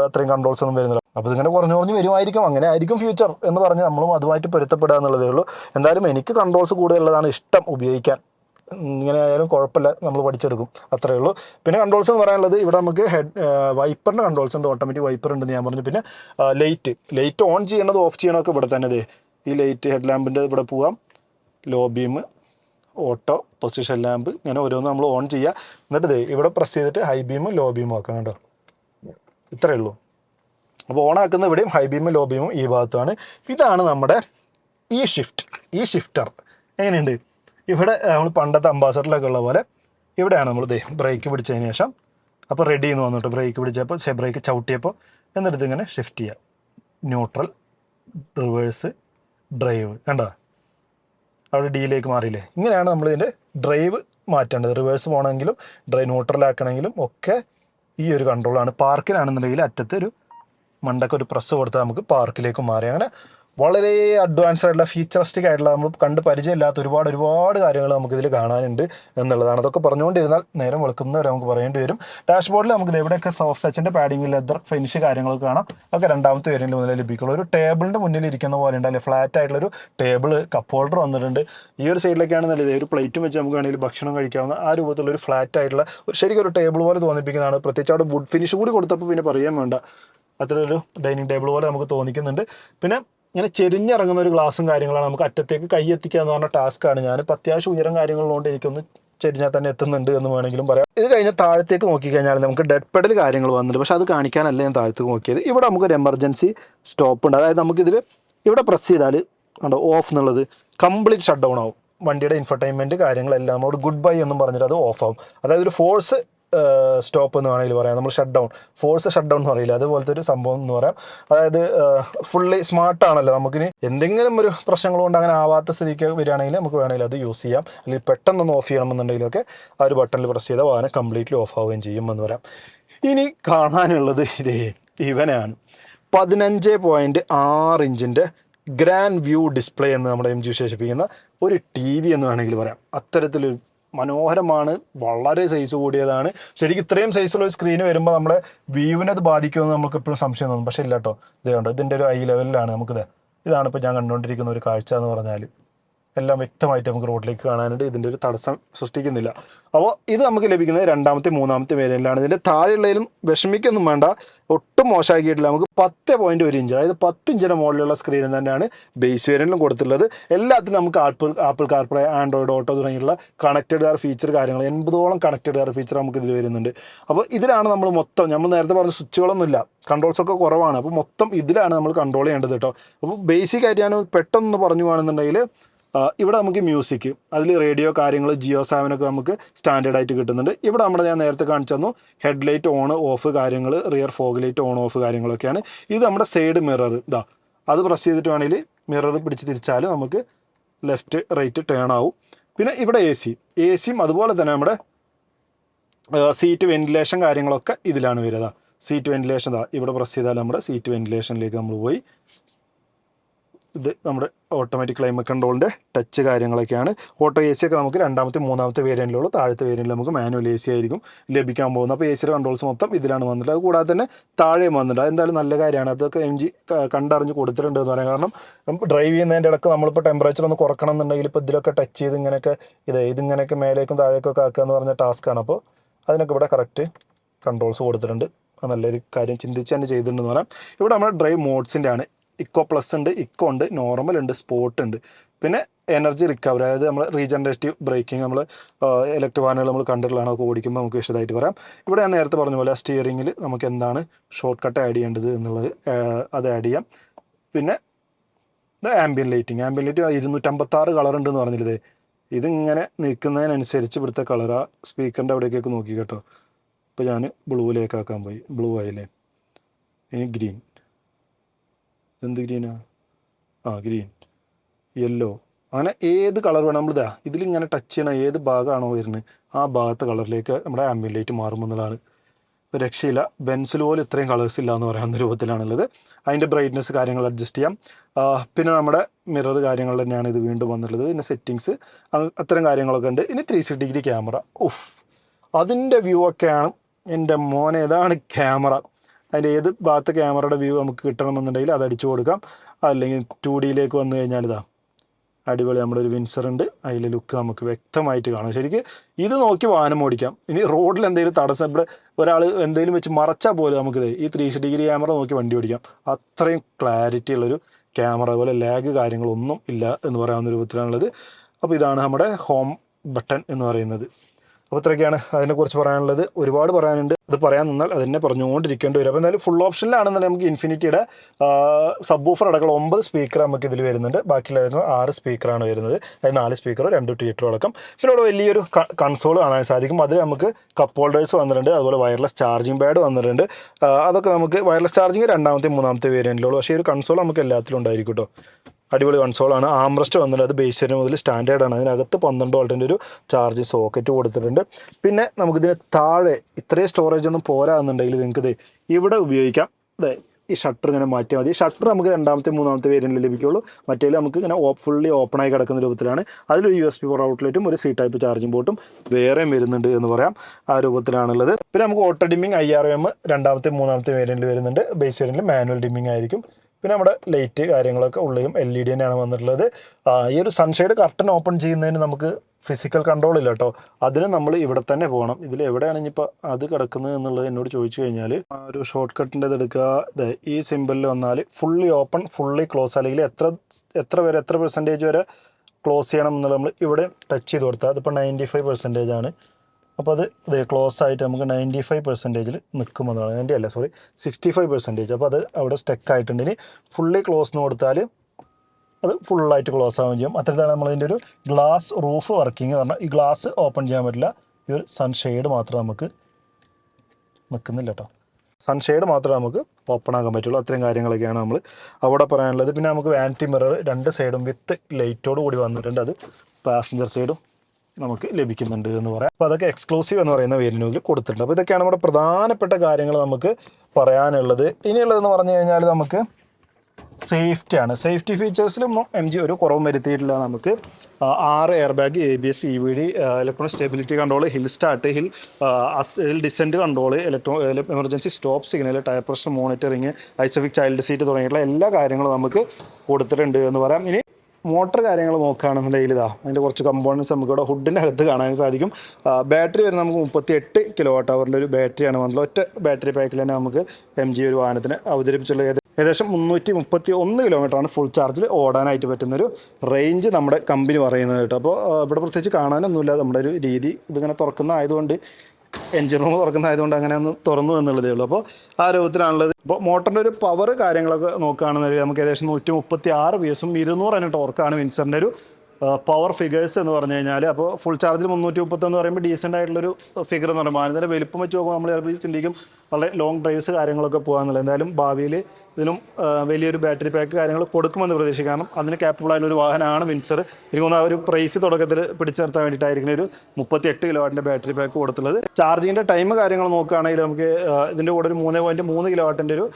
അത്രയും കൺട്രോൾസ് ഒന്നും വരുന്നില്ല. അപ്പോൾ ഇതിങ്ങനെ കുറഞ്ഞു കുറഞ്ഞ് വരുമായിരിക്കും. അങ്ങനെ ആയിരിക്കും ഫ്യൂച്ചർ എന്ന് പറഞ്ഞ് നമ്മളും അതുമായിട്ട് പൊരുത്തപ്പെടുക എന്നുള്ളതേ ഉള്ളൂ. എന്തായാലും എനിക്ക് കൺട്രോൾസ് കൂടുതലുള്ളതാണ് ഇഷ്ടം ഉപയോഗിക്കാൻ. ഇങ്ങനെ ആയാലും കുഴപ്പമില്ല. നമ്മൾ പഠിച്ചെടുക്കും. അത്രേ ഉള്ളൂ. പിന്നെ കൺട്രോൾസ് എന്ന് പറയാനുള്ളത് ഇവിടെ നമുക്ക് ഹെഡ് വൈപ്പറിന്റെ കൺട്രോൾസ് ഉണ്ട്. ഓട്ടോമാറ്റിക് വൈപ്പർ ഉണ്ടെന്ന് ഞാൻ പറഞ്ഞു. പിന്നെ ലൈറ്റ് ലൈറ്റ് ഓൺ ചെയ്യണത് ഓഫ് ചെയ്യണമൊക്കെ ഇവിടെ തന്നെ ഈ ലൈറ്റ് ഹെഡ് ലാമ്പിന്റെ ഇവിടെ പോവാം. Low beam auto position lamp ഇങ്ങനെ ഓരോന്ന് നമ്മൾ ഓൺ ചെയ്യുക എന്നിട്ട് ദേ ഇവിടെ പ്രസ് ചെയ്തിട്ട് ഹൈ ബീമും ലോ ബീമും ആക്കാം കേട്ടോ. ഇത്രയേ ഉള്ളൂ. അപ്പോൾ ഓണാക്കുന്ന ഇവിടെയും ഹൈ ബീമും ലോ ബീമും ഈ ഭാഗത്താണ്. ഇതാണ് നമ്മുടെ ഈ ഷിഫ്റ്റ് ഈ ഷിഫ്റ്റർ എങ്ങനെയുണ്ട്? ഇവിടെ നമ്മൾ പണ്ടത്തെ അംബാസഡറിലൊക്കെ ഉള്ള പോലെ ഇവിടെയാണ് നമ്മൾ ദേ ബ്രേക്ക് പിടിച്ചതിന് ശേഷം. അപ്പോൾ റെഡി എന്ന് വന്നിട്ട് ബ്രേക്ക് പിടിച്ചപ്പോൾ ബ്രേക്ക് ചവിട്ടിയപ്പോൾ എന്നിട്ട് ഇങ്ങനെ ഷിഫ്റ്റ് ചെയ്യുക ന്യൂട്രൽ റിവേഴ്സ് ഡ്രൈവ് കണ്ടോ? അവിടെ ഡിയിലേക്ക് മാറിയില്ലേ? ഇങ്ങനെയാണ് നമ്മൾ ഇതിന്റെ ഡ്രൈവ് മാറ്റേണ്ടത് റിവേഴ്സ് പോകണമെങ്കിലും ഡ്രൈവ് ന്യൂട്രലാക്കണമെങ്കിലും ഒക്കെ ഈ ഒരു കൺട്രോളാണ് പാർക്കിലാണെന്നുണ്ടെങ്കിൽ അറ്റത്ത് ഒരു മണ്ടക്ക് ഒരു പ്രസ് കൊടുത്താൽ നമുക്ക് പാർക്കിലേക്ക് മാറി. അങ്ങനെ വളരെ അഡ്വാൻസ്ഡ് ആയിട്ടുള്ള ഫീച്ചറിസ്റ്റിക് ആയിട്ടുള്ള നമ്മൾ കണ്ട് പരിചയമില്ലാത്ത ഒരുപാട് ഒരുപാട് കാര്യങ്ങൾ നമുക്കിതിൽ കാണാനുണ്ട് എന്നുള്ളതാണ്. അതൊക്കെ പറഞ്ഞുകൊണ്ടിരുന്നാൽ നേരം വെളുക്കുന്നവരെ നമുക്ക് പറയേണ്ടി വരും. ഡാഷ്ബോർഡിൽ നമുക്ക് എവിടെയൊക്കെ സോഫ്റ്റ് ടച്ചിന്റെ പാഡിങ് ലെതർ ഫിനിഷ് കാര്യങ്ങളൊക്കെ കാണാം. അതൊക്കെ രണ്ടാമത്തെ വേരിയന്റ് മുതലേ ലഭിക്കുള്ളൂ. ഒരു ടേബിളിന്റെ മുന്നിൽ ഇരിക്കുന്ന പോലെ ഉണ്ട്. അല്ലെങ്കിൽ ഫ്ലാറ്റ് ആയിട്ടുള്ള ഒരു ടേബിൾ കപ്പ് ഹോൾഡർ വന്നിട്ടുണ്ട്. ഈ ഒരു സൈഡിലേക്കാണെന്നുള്ളത് ഒരു പ്ലേറ്റും വെച്ച് നമുക്ക് വേണമെങ്കിൽ ഭക്ഷണം കഴിക്കാവുന്ന ആ രൂപത്തിലുള്ള ഒരു ഫ്ലാറ്റ് ആയിട്ടുള്ള ഒരു ശരിക്കും ഒരു ടേബിൾ പോലെ തോന്നിപ്പിക്കുന്നതാണ്. പ്രത്യേകിച്ച് അവിടെ വുഡ് ഫിനിഷ് കൂടി കൊടുത്തപ്പോൾ പിന്നെ പറയാൻ വേണ്ട. അത്തരത്തിലൊരു ഡൈനിങ് ടേബിൾ പോലെ നമുക്ക് തോന്നിക്കുന്നുണ്ട്. പിന്നെ ഇങ്ങനെ ചെരിഞ്ഞിറങ്ങുന്ന ഒരു ഗ്ലാസും കാര്യങ്ങളാണ് നമുക്ക് അറ്റത്തേക്ക് കൈ എത്തിക്കുക എന്ന് പറഞ്ഞ ടാസ്ക്കാണ് ഞാനിപ്പോൾ അത്യാവശ്യം ഉയരം കാര്യങ്ങളുള്ളതുകൊണ്ട് എനിക്കൊന്ന് ചെരിഞ്ഞാൽ തന്നെ എത്തുന്നുണ്ട് എന്ന് വേണമെങ്കിലും പറയാം. ഇത് കഴിഞ്ഞാൽ താഴത്തേക്ക് നോക്കിക്കഴിഞ്ഞാൽ നമുക്ക് ഡെഡ് പെഡൽ കാര്യങ്ങൾ വന്നിട്ടുണ്ട്. പക്ഷേ അത് കാണിക്കാനല്ല ഞാൻ താഴത്തേക്ക് നോക്കിയത്. ഇവിടെ നമുക്കൊരു എമർജൻസി സ്റ്റോപ്പ് ഉണ്ട്. അതായത് നമുക്കിതിൽ ഇവിടെ പ്രസ് ചെയ്താൽ കണ്ടോ ഓഫ് എന്നുള്ളത് കംപ്ലീറ്റ് ഷട്ട് ഡൗൺ ആവും. വണ്ടിയുടെ ഇൻഫർടൈൻമെന്റ് കാര്യങ്ങളെല്ലാം നമ്മളോട് ഗുഡ് ബൈ എന്നും പറഞ്ഞിട്ട് അത് ഓഫ് ആവും. അതായത് ഒരു ഫോഴ്സ് സ്റ്റോപ്പ് എന്ന് വേണമെങ്കിൽ പറയാം. നമ്മൾ shut down force shut down എന്ന് പറയില്ല? അതുപോലത്തെ ഒരു സംഭവം എന്ന് പറയാം. അതായത് ഫുള്ളി സ്മാർട്ട് ആണല്ലോ. നമുക്കിനി എന്തെങ്കിലും ഒരു പ്രശ്നങ്ങൾ കൊണ്ട് അങ്ങനെ ആവാത്ത സ്ഥിതിക്ക് വരികയാണെങ്കിൽ നമുക്ക് വേണമെങ്കിൽ അത് യൂസ് ചെയ്യാം. അല്ലെങ്കിൽ പെട്ടെന്നൊന്ന് ഓഫ് ചെയ്യണമെന്നുണ്ടെങ്കിലൊക്കെ ആ ഒരു ബട്ടണിൽ പ്രസ് ചെയ്താൽ വാഹനം കംപ്ലീറ്റ്ലി ഓഫ് ആവുകയും ചെയ്യും എന്ന് പറയാം. ഇനി കാണാനുള്ളത് ഇതേ ഇവനാണ്. പതിനഞ്ച് പോയിന്റ് ആറ് ഇഞ്ചിന്റെ ഗ്രാൻഡ് വ്യൂ ഡിസ്പ്ലേ എന്ന് നമ്മുടെ എം ജി വിശേഷിപ്പിക്കുന്ന ഒരു ടി വി എന്ന് വേണമെങ്കിൽ പറയാം. അത്തരത്തിലൊരു മനോഹരമാണ്. വളരെ സൈസ് കൂടിയതാണ്. ശരിക്കും ഇത്രയും സൈസുള്ള ഒരു സ്ക്രീൻ വരുമ്പോൾ നമ്മുടെ വ്യൂവിനെ അത് ബാധിക്കുമെന്ന് നമുക്ക് എപ്പോഴും സംശയം തോന്നും. പക്ഷേ ഇല്ല കേട്ടോ ഇതേ കണ്ടോ? ഇതിന്റെ ഒരു ഐ ലെവലിലാണ് നമുക്കിത്. ഇതാണ് ഇപ്പോൾ ഞാൻ കണ്ടുകൊണ്ടിരിക്കുന്ന ഒരു കാഴ്ച എന്ന് പറഞ്ഞാൽ എല്ലാം വ്യക്തമായിട്ട് നമുക്ക് റോഡിലേക്ക് കാണാനായിട്ട് ഇതിന്റെ ഒരു തടസ്സം സൃഷ്ടിക്കുന്നില്ല. അപ്പോൾ ഇത് നമുക്ക് ലഭിക്കുന്നത് രണ്ടാമത്തെ മൂന്നാമത്തെ വേരിയന്റിലാണ് ഇതിന്റെ താഴെയുള്ളതിലും വിഷമിക്കൊന്നും വേണ്ട. ഒട്ടും മോശമാക്കിയിട്ടില്ല. നമുക്ക് പത്ത് പോയിന്റ് ഒരു ഇഞ്ച് അതായത് പത്ത് ഇഞ്ചിന്റെ മുകളിലുള്ള സ്ക്രീൻ തന്നെയാണ് ബേസ് വേരിയന്റിലും കൊടുത്തിട്ടുള്ളത്. എല്ലാത്തിനും നമുക്ക് Apple Apple CarPlay Android Auto തുടങ്ങിയുള്ള കണക്റ്റഡ് കാർ ഫീച്ചർ കാര്യങ്ങൾ എൺപതോളം കണക്റ്റഡ് കാർ ഫീച്ചർ നമുക്ക് ഇതിൽ വരുന്നുണ്ട്. അപ്പോൾ ഇതിലാണ് നമ്മൾ മൊത്തം നമ്മൾ നേരത്തെ പറഞ്ഞ സ്വിച്ചുകളൊന്നുമില്ല. കൺട്രോൾസ് ഒക്കെ കുറവാണ്. അപ്പോൾ മൊത്തം ഇതിലാണ് നമ്മൾ കൺട്രോൾ ചെയ്യേണ്ടത് കേട്ടോ. അപ്പോൾ ബേസിക് ആയിട്ട് ഞാൻ പെട്ടെന്ന് പറഞ്ഞു പോകണമെന്നുണ്ടെങ്കിൽ ആ, ഇവിടെ നമുക്ക് മ്യൂസിക് അതിൽ റേഡിയോ കാര്യങ്ങൾ ജിയോ സാവനൊക്കെ നമുക്ക് സ്റ്റാൻഡേർഡ് ആയിട്ട് കിട്ടുന്നുണ്ട്. ഇവിടെ നമ്മുടെ ഞാൻ നേരത്തെ കാണിച്ചു തന്നു ഹെഡ് ലൈറ്റ് ഓൺ ഓഫ് കാര്യങ്ങൾ rear fog light on off കാര്യങ്ങളൊക്കെയാണ്. ഇത് നമ്മുടെ സൈഡ് മിറർ ഇതാ. അത് പ്രസ് ചെയ്തിട്ട് വേണമെങ്കിൽ മിറർ പിടിച്ച് തിരിച്ചാൽ നമുക്ക് ലെഫ്റ്റ് റൈറ്റ് ടേൺ ആവും. പിന്നെ ഇവിടെ എ സി എ സിയും അതുപോലെ തന്നെ നമ്മുടെ സീറ്റ് വെന്റിലേഷൻ കാര്യങ്ങളൊക്കെ ഇതിലാണ് വരിക. സീറ്റ് വെന്റിലേഷൻ ഇവിടെ പ്രസ് ചെയ്താൽ നമ്മുടെ സീറ്റ് വെന്റിലേഷനിലേക്ക് നമ്മൾ പോയി ഇത് നമ്മുടെ ഓട്ടോമാറ്റിക് ക്ലൈമറ്റ് കൺട്രോളിന്റെ ടച്ച് കാര്യങ്ങളൊക്കെയാണ്. ഓട്ടോ എ സി ഒക്കെ നമുക്ക് രണ്ടാമത്തെ മൂന്നാമത്തെ വേരിയന്റിലുള്ള താഴത്തെ വേരിയന്റിൽ നമുക്ക് മാനുവൽ എ സി ആയിരിക്കും ലഭിക്കാൻ പോകുന്നത്. അപ്പോൾ എ സിയുടെ കൺട്രോൾസ് മൊത്തം ഇതിലാണ് വന്നിട്ട് അത് കൂടാതെ തന്നെ താഴെയും വന്നിട്ട് അതെന്തായാലും നല്ല കാര്യമാണ്. അതൊക്കെ എം ജി കണ്ടറിഞ്ഞ് കൊടുത്തിട്ടുണ്ട് എന്ന് പറയാം കാരണം ഡ്രൈവ് ചെയ്യുന്നതിന്റെ ഇടയ്ക്ക് നമ്മളിപ്പോൾ ടെമ്പറേച്ചർ ഒന്ന് കുറക്കണം എന്നുണ്ടെങ്കിൽ ഇപ്പോൾ ഇതിലൊക്കെ ടച്ച് ചെയ്ത് ഇങ്ങനെയൊക്കെ ഇത് ഇതിങ്ങനെയൊക്കെ മേലേക്കും താഴേക്കൊക്കെ ആക്കുക എന്ന് പറഞ്ഞ ടാസ്ക്കാണ് അപ്പോൾ അതിനൊക്കെ ഇവിടെ കറക്റ്റ് കൺട്രോൾസ് കൊടുത്തിട്ടുണ്ട്. നല്ലൊരു കാര്യം ചിന്തിച്ച് തന്നെ ചെയ്തിട്ടുണ്ടെന്ന് പറയാം. ഇവിടെ നമ്മുടെ ഡ്രൈവ് മോഡ്സിന്റെ ആണ് ഇക്കോ പ്ലസ് ഉണ്ട് ഇക്കോ ഉണ്ട് നോർമൽ ഉണ്ട് സ്പോട്ട് ഉണ്ട്. പിന്നെ എനർജി റിക്കവറി അതായത് നമ്മൾ റീജനറേറ്റീവ് ബ്രേക്കിംഗ് നമ്മൾ ഇലക്ട്രിക് വാഹനങ്ങൾ നമ്മൾ കണ്ടിട്ടുള്ളതാണ് അതൊക്കെ ഓടിക്കുമ്പോൾ നമുക്ക് വിശദമായിട്ട് പറയാം. ഇവിടെ ഞാൻ നേരത്തെ പറഞ്ഞ പോലെ സ്റ്റിയറിങ്ങിൽ നമുക്ക് എന്താണ് ഷോർട്ട് കട്ട് ആഡ് ചെയ്യേണ്ടത് എന്നുള്ളത് അത് ആഡ് ചെയ്യാം. പിന്നെ ആംബിയൻ ലൈറ്റിംഗ് ആംബിയൻ ലൈറ്റ് ഇരുന്നൂറ്റമ്പത്താറ് കളർ ഉണ്ടെന്ന് പറഞ്ഞില്ലേ? ഇതിങ്ങനെ നിൽക്കുന്നതിനനുസരിച്ച് ഇവിടുത്തെ കളർ ആ സ്പീക്കറിന്റെ അവിടേക്കൊക്കെ നോക്കി കേട്ടോ. ഇപ്പോൾ ഞാൻ ബ്ലൂവിലേക്കാക്കാൻ പോയി ബ്ലൂ ആയില്ലേ? ഇനി ഗ്രീൻ എന്ത് ഗ്രീനാ ആ? ഗ്രീൻ യെല്ലോ അങ്ങനെ ഏത് കളർ വേണം? നമ്മൾ നമ്മളിതാ ഇതിലിങ്ങനെ ടച്ച് ചെയ്യണ ഏത് ഭാഗമാണോ വരുന്നത് ആ ഭാഗത്തെ കളറിലേക്ക് നമ്മുടെ ആംബിയൻ മാറും മാറുമെന്നുള്ളതാണ് ഒരു രക്ഷയില്ല. ബെൻസിൽ പോലും ഇത്രയും കളേഴ്സ് ഇല്ല എന്ന് പറയാവുന്ന രൂപത്തിലാണുള്ളത്. അതിന്റെ ബ്രൈറ്റ്നസ് കാര്യങ്ങൾ അഡ്ജസ്റ്റ് ചെയ്യാം. പിന്നെ നമ്മുടെ മിറർ കാര്യങ്ങൾ തന്നെയാണ് ഇത് വീണ്ടും വന്നുള്ളത് പിന്നെ സെറ്റിങ്സ് അത്തരം കാര്യങ്ങളൊക്കെ ഉണ്ട്. ഇനി ത്രീ സിക്സ്റ്റി ഡിഗ്രി ക്യാമറ ഉഫ് അതിന്റെ വ്യൂ ഒക്കെയാണ് എന്റെ മോനെ ഏതാണ് ക്യാമറ അതിന്റെ ഏത് ഭാഗത്ത് ക്യാമറയുടെ വ്യൂ നമുക്ക് കിട്ടണമെന്നുണ്ടെങ്കിൽ അത് അടിച്ചു കൊടുക്കാം. അല്ലെങ്കിൽ ടു ഡിയിലേക്ക് വന്നു കഴിഞ്ഞാൽ ഇതാ അടിപൊളി നമ്മുടെ ഒരു വിൻസർ ഉണ്ട്. അതിലെ ലുക്ക് നമുക്ക് വ്യക്തമായിട്ട് കാണാം. ശരിക്കും ഇത് നോക്കി വാഹനം ഓടിക്കാം. ഇനി റോഡിൽ എന്തെങ്കിലും തടസ്സം ഇവിടെ ഒരാൾ എന്തെങ്കിലും വെച്ച് മറച്ചാൽ പോലും നമുക്കിത് ഈ ത്രീ ഡിഗ്രി ക്യാമറ നോക്കി വണ്ടി ഓടിക്കാം. അത്രയും ക്ലാരിറ്റി ഉള്ളൊരു ക്യാമറ അതുപോലെ ലാഗ് കാര്യങ്ങളൊന്നും ഇല്ല എന്ന് പറയാവുന്ന രൂപത്തിലാണുള്ളത്. അപ്പോൾ ഇതാണ് നമ്മുടെ ഹോം ബട്ടൺ എന്ന് പറയുന്നത്. അപ്പോൾ ഇത്രയൊക്കെയാണ് അതിനെക്കുറിച്ച് പറയാനുള്ളത്. ഒരുപാട് പറയാനുണ്ട്. അത് പറയാൻ നിന്നാൽ അതിനെ പറഞ്ഞുകൊണ്ടിരിക്കേണ്ടി വരും. അപ്പോൾ എന്തായാലും ഫുൾ ഓപ്ഷനിലാണെന്നുണ്ടെങ്കിൽ നമുക്ക് ഇൻഫിനിറ്റിയുടെ സബ് ഓഫർ അടക്കം ഒമ്പത് സ്പീക്കർ നമുക്ക് ഇതിൽ വരുന്നുണ്ട്. ബാക്കിയുള്ള ആറ് സ്പീക്കറാണ് വരുന്നത്. അത് നാല് സ്പീക്കർ രണ്ട് ട്വീറ്റർ അടക്കം. പിന്നെ ഇവിടെ വലിയൊരു കൺസോൾ കാണാൻ സാധിക്കും. അതിൽ നമുക്ക് കപ്പ് ഹോൾഡേഴ്സ് വന്നിട്ടുണ്ട്. അതുപോലെ വയർലെസ് ചാർജിങ് പാഡ് വന്നിട്ടുണ്ട്. അതൊക്കെ നമുക്ക് വയർലെസ് ചാർജിങ് രണ്ടാമത്തെ മൂന്നാമത്തെ വേരിയന്റിലുള്ളൂ പക്ഷേ ഒരു കൺസോൾ നമുക്ക് എല്ലാത്തിലും ഉണ്ടായിരിക്കും കേട്ടോ അടിപൊളി കൺസോളാണ് ആംറസ്റ്റ് വന്നിട്ട് അത് ബേസ് വരുന്ന മുതൽ സ്റ്റാൻഡേർഡ് ആണ്. അതിനകത്ത് പന്ത്രണ്ട് വോൾട്ടിന്റെ ഒരു ചാർജ് സോക്കറ്റ് കൊടുത്തിട്ടുണ്ട്. പിന്നെ നമുക്കിതിന് താഴെ ഇത്രയും സ്റ്റോറേജ് ഒന്നും പോരാ എന്നുണ്ടെങ്കിൽ നിങ്ങൾക്ക് ഇത് ഇവിടെ ഉപയോഗിക്കാം. അതെ ഈ ഷട്ടർ ഇങ്ങനെ മാറ്റിയാൽ മതി. ഷട്ടർ നമുക്ക് രണ്ടാമത്തെ മൂന്നാമത്തെ വേരിയന്റിൽ ലഭിക്കുള്ളൂ. മറ്റേ നമുക്ക് ഇങ്ങനെ ഫുള്ളി ഓപ്പൺ ആയി കിടക്കുന്ന രൂപത്തിലാണ്. അതിലൊരു യു എസ് പി ഫോർ ഔട്ട്ലെറ്റും ഒരു സി ടൈപ്പ് ചാർജിംഗ് ബോട്ടും വേറെയും വരുന്നുണ്ട് എന്ന് പറയാം. ആ രൂപത്തിലാണുള്ളത്. പിന്നെ നമുക്ക് auto dimming I R M രണ്ടാമത്തെ മൂന്നാമത്തെ വേരിയന്റിൽ വരുന്നുണ്ട്. ബേസ് വേരിയന്റിൽ മാനുവൽ ഡിമ്മിങ് ആയിരിക്കും. പിന്നെ നമ്മുടെ ലൈറ്റ് കാര്യങ്ങളൊക്കെ ഉള്ളിലും എൽ ഇ ഡി തന്നെയാണ് വന്നിട്ടുള്ളത്. ഈ ഒരു സൺഷെയ്ഡ് കർട്ടൻ ഓപ്പൺ ചെയ്യുന്നതിന് നമുക്ക് ഫിസിക്കൽ കൺട്രോൾ ഇല്ല കേട്ടോ അതിന് നമ്മൾ ഇവിടെ തന്നെ പോകണം. ഇതിൽ എവിടെയാണ് ഇനിയിപ്പോൾ അത് കിടക്കുന്നത് എന്നുള്ളത് എന്നോട് ചോദിച്ചു കഴിഞ്ഞാൽ ഒരു ഷോർട്ട് കട്ടിന്റെ എടുക്കുക. ഈ സിമ്പിളിൽ വന്നാൽ ഫുള്ളി ഓപ്പൺ ഫുള്ളി ക്ലോസ് അല്ലെങ്കിൽ എത്ര എത്ര വരെ എത്ര പെർസെന്റേജ് വരെ ക്ലോസ് ചെയ്യണം എന്നുള്ളത് നമ്മൾ ഇവിടെ ടച്ച് ചെയ്ത് കൊടുത്താൽ അതിപ്പോൾ നയന്റി ഫൈവ് പെർസെന്റേജ് ആണ്. അപ്പോൾ അത് ഇത് ക്ലോസ് ആയിട്ട് നമുക്ക് നയന്റി ഫൈവ് പെർസെന്റേജിൽ നിൽക്കുമെന്നാണ് നയന്റി അല്ല? സോറി സിക്സ്റ്റി ഫൈവ് പെർസെന്റേജ് അപ്പോൾ അത് അവിടെ സ്റ്റക്ക് ആയിട്ടുണ്ട് ഇനി ഫുള്ളി ക്ലോസ് എന്ന് കൊടുത്താൽ അത് ഫുള്ളായിട്ട് ക്ലോസ് ആവുകയും ചെയ്യും. അത്തരത്തിലാണ് നമ്മളതിന്റെ ഒരു ഗ്ലാസ് റൂഫ് വർക്കിംഗ് പറഞ്ഞാൽ ഈ ഗ്ലാസ് ഓപ്പൺ ചെയ്യാൻ പറ്റില്ല. ഈ ഒരു സൺഷെയ്ഡ് മാത്രം നമുക്ക് നിൽക്കുന്നില്ല കേട്ടോ. സൺഷെയ്ഡ് മാത്രമേ നമുക്ക് ഓപ്പൺ ആക്കാൻ പറ്റുള്ളൂ. അത്രയും കാര്യങ്ങളൊക്കെയാണ് നമ്മൾ അവിടെ പറയാനുള്ളത്. പിന്നെ നമുക്ക് വാനിറ്റി മിറർ രണ്ട് സൈഡും വിത്ത് ലൈറ്റോട് കൂടി വന്നിട്ടുണ്ട്. അത് പാസഞ്ചർ സൈഡും നമുക്ക് ലഭിക്കുന്നുണ്ട് എന്ന് പറയാം. അപ്പോൾ അതൊക്കെ എക്സ്ക്ലൂസീവ് എന്ന് പറയുന്ന വേരിയന്റിൽ കൊടുത്തിട്ടുണ്ട്. അപ്പോൾ ഇതൊക്കെയാണ് നമ്മുടെ പ്രധാനപ്പെട്ട കാര്യങ്ങൾ നമുക്ക് പറയാനുള്ളത്. ഇനിയുള്ളതെന്ന് പറഞ്ഞു കഴിഞ്ഞാൽ നമുക്ക് സേഫ്റ്റി ആണ്. സേഫ്റ്റി ഫീച്ചേഴ്സിലും എം ജി ഒരു കുറവും വരുത്തിയിട്ടില്ല നമുക്ക്. ആറ് airbag A B S E V D electronic stability control hill start hill hill descent control electro emergency stop signal tyre pressure monitoring ISOFIX child seat തുടങ്ങിയിട്ടുള്ള എല്ലാ കാര്യങ്ങളും നമുക്ക് കൊടുത്തിട്ടുണ്ട് എന്ന് പറയാം. ഇനി മോട്ടർ കാര്യങ്ങൾ നോക്കുകയാണെന്നുണ്ടെങ്കിൽ ഇതാ അതിന്റെ കുറച്ച് കമ്പോണൻസ് നമുക്ക് ഇവിടെ ഹുഡിന്റെ അകത്ത് കാണാൻ സാധിക്കും. ബാറ്ററി വരുന്നത് നമുക്ക് മുപ്പത്തി എട്ട് കിലോ വാട്ട് അവറിന്റെ ഒരു ബാറ്ററിയാണ് വന്നത് ഒറ്റ ബാറ്ററി പാക്കിൽ തന്നെ നമുക്ക് എം ജി ഒരു വാഹനത്തിന് അവതരിപ്പിച്ചുള്ള ഏക- ഏകദേശം മുന്നൂറ്റി മുപ്പത്തി ഒന്ന് കിലോമീറ്ററാണ് ഫുൾ ചാർജിൽ ഓടാനായിട്ട് പറ്റുന്നൊരു റേഞ്ച് നമ്മുടെ കമ്പനി പറയുന്നത് കേട്ടോ. അപ്പോൾ ഇവിടെ പ്രത്യേകിച്ച് കാണാനൊന്നുമില്ല. നമ്മുടെ ഒരു രീതി ഇതിങ്ങനെ തുറക്കുന്ന ആയതുകൊണ്ട് എൻജിൻ റൂം തുറക്കുന്നതായതുകൊണ്ട് അങ്ങനെ ഒന്ന് തുറന്നു എന്നുള്ളതേ ഉള്ളൂ. അപ്പോൾ ആ രൂപത്തിലാണുള്ളത്. ഇപ്പോൾ മോട്ടറിന്റെ ഒരു പവർ കാര്യങ്ങളൊക്കെ നോക്കുകയാണെന്നുണ്ടെങ്കിൽ നമുക്ക് ഏകദേശം നൂറ്റി മുപ്പത്തി ആറ് പി എസും ഇരുന്നൂറ് തന്നെ ടോർക്കാണ് വിൻസറിന്റെ ഒരു പവർ ഫിഗേഴ്സ് എന്ന് പറഞ്ഞു കഴിഞ്ഞാൽ അപ്പോൾ ഫുൾ ചാർജിൽ മുന്നൂറ്റി മുപ്പത്തൊന്ന് പറയുമ്പോൾ ഡീസന്റ് ആയിട്ടുള്ളൊരു ഫിഗർ എന്ന് പറയുമ്പോൾ. അതിന്റെ വലിപ്പം വെച്ച് നോക്കുമ്പോൾ നമ്മൾ ചിലപ്പോൾ ചിന്തിക്കും വളരെ ലോങ് ഡ്രൈവ്സ് കാര്യങ്ങളൊക്കെ പോകാമെന്നുള്ളത്. എന്തായാലും ഭാവിയിൽ ഇതിനും ആ, വലിയൊരു ബാറ്ററി പാക്ക് കാര്യങ്ങൾ കൊടുക്കുമെന്ന് പ്രതീക്ഷിക്കാം. അതിന് ക്യാപ്പബിൾ ആയിട്ടുള്ള ഒരു വാഹനമാണ് വിൻസർ. എനിക്ക് ആ ഒരു പ്രൈസ് തുടക്കത്തിൽ പിടിച്ചു നിർത്താൻ വേണ്ടിയിട്ടായിരിക്കും ഒരു മുപ്പത്തി എട്ട് കിലോ വാട്ടിന്റെ ബാറ്ററി പാക്ക് കൊടുത്തുള്ളത് ചാർജിങ്ങിന്റെ ടൈം കാര്യങ്ങൾ നോക്കുകയാണെങ്കിൽ നമുക്ക് ഇതിന്റെ കൂടെ ഒരു മൂന്ന് പോയിന്റ് മൂന്ന് കിലോ വാട്ടിന്റെ ഒരു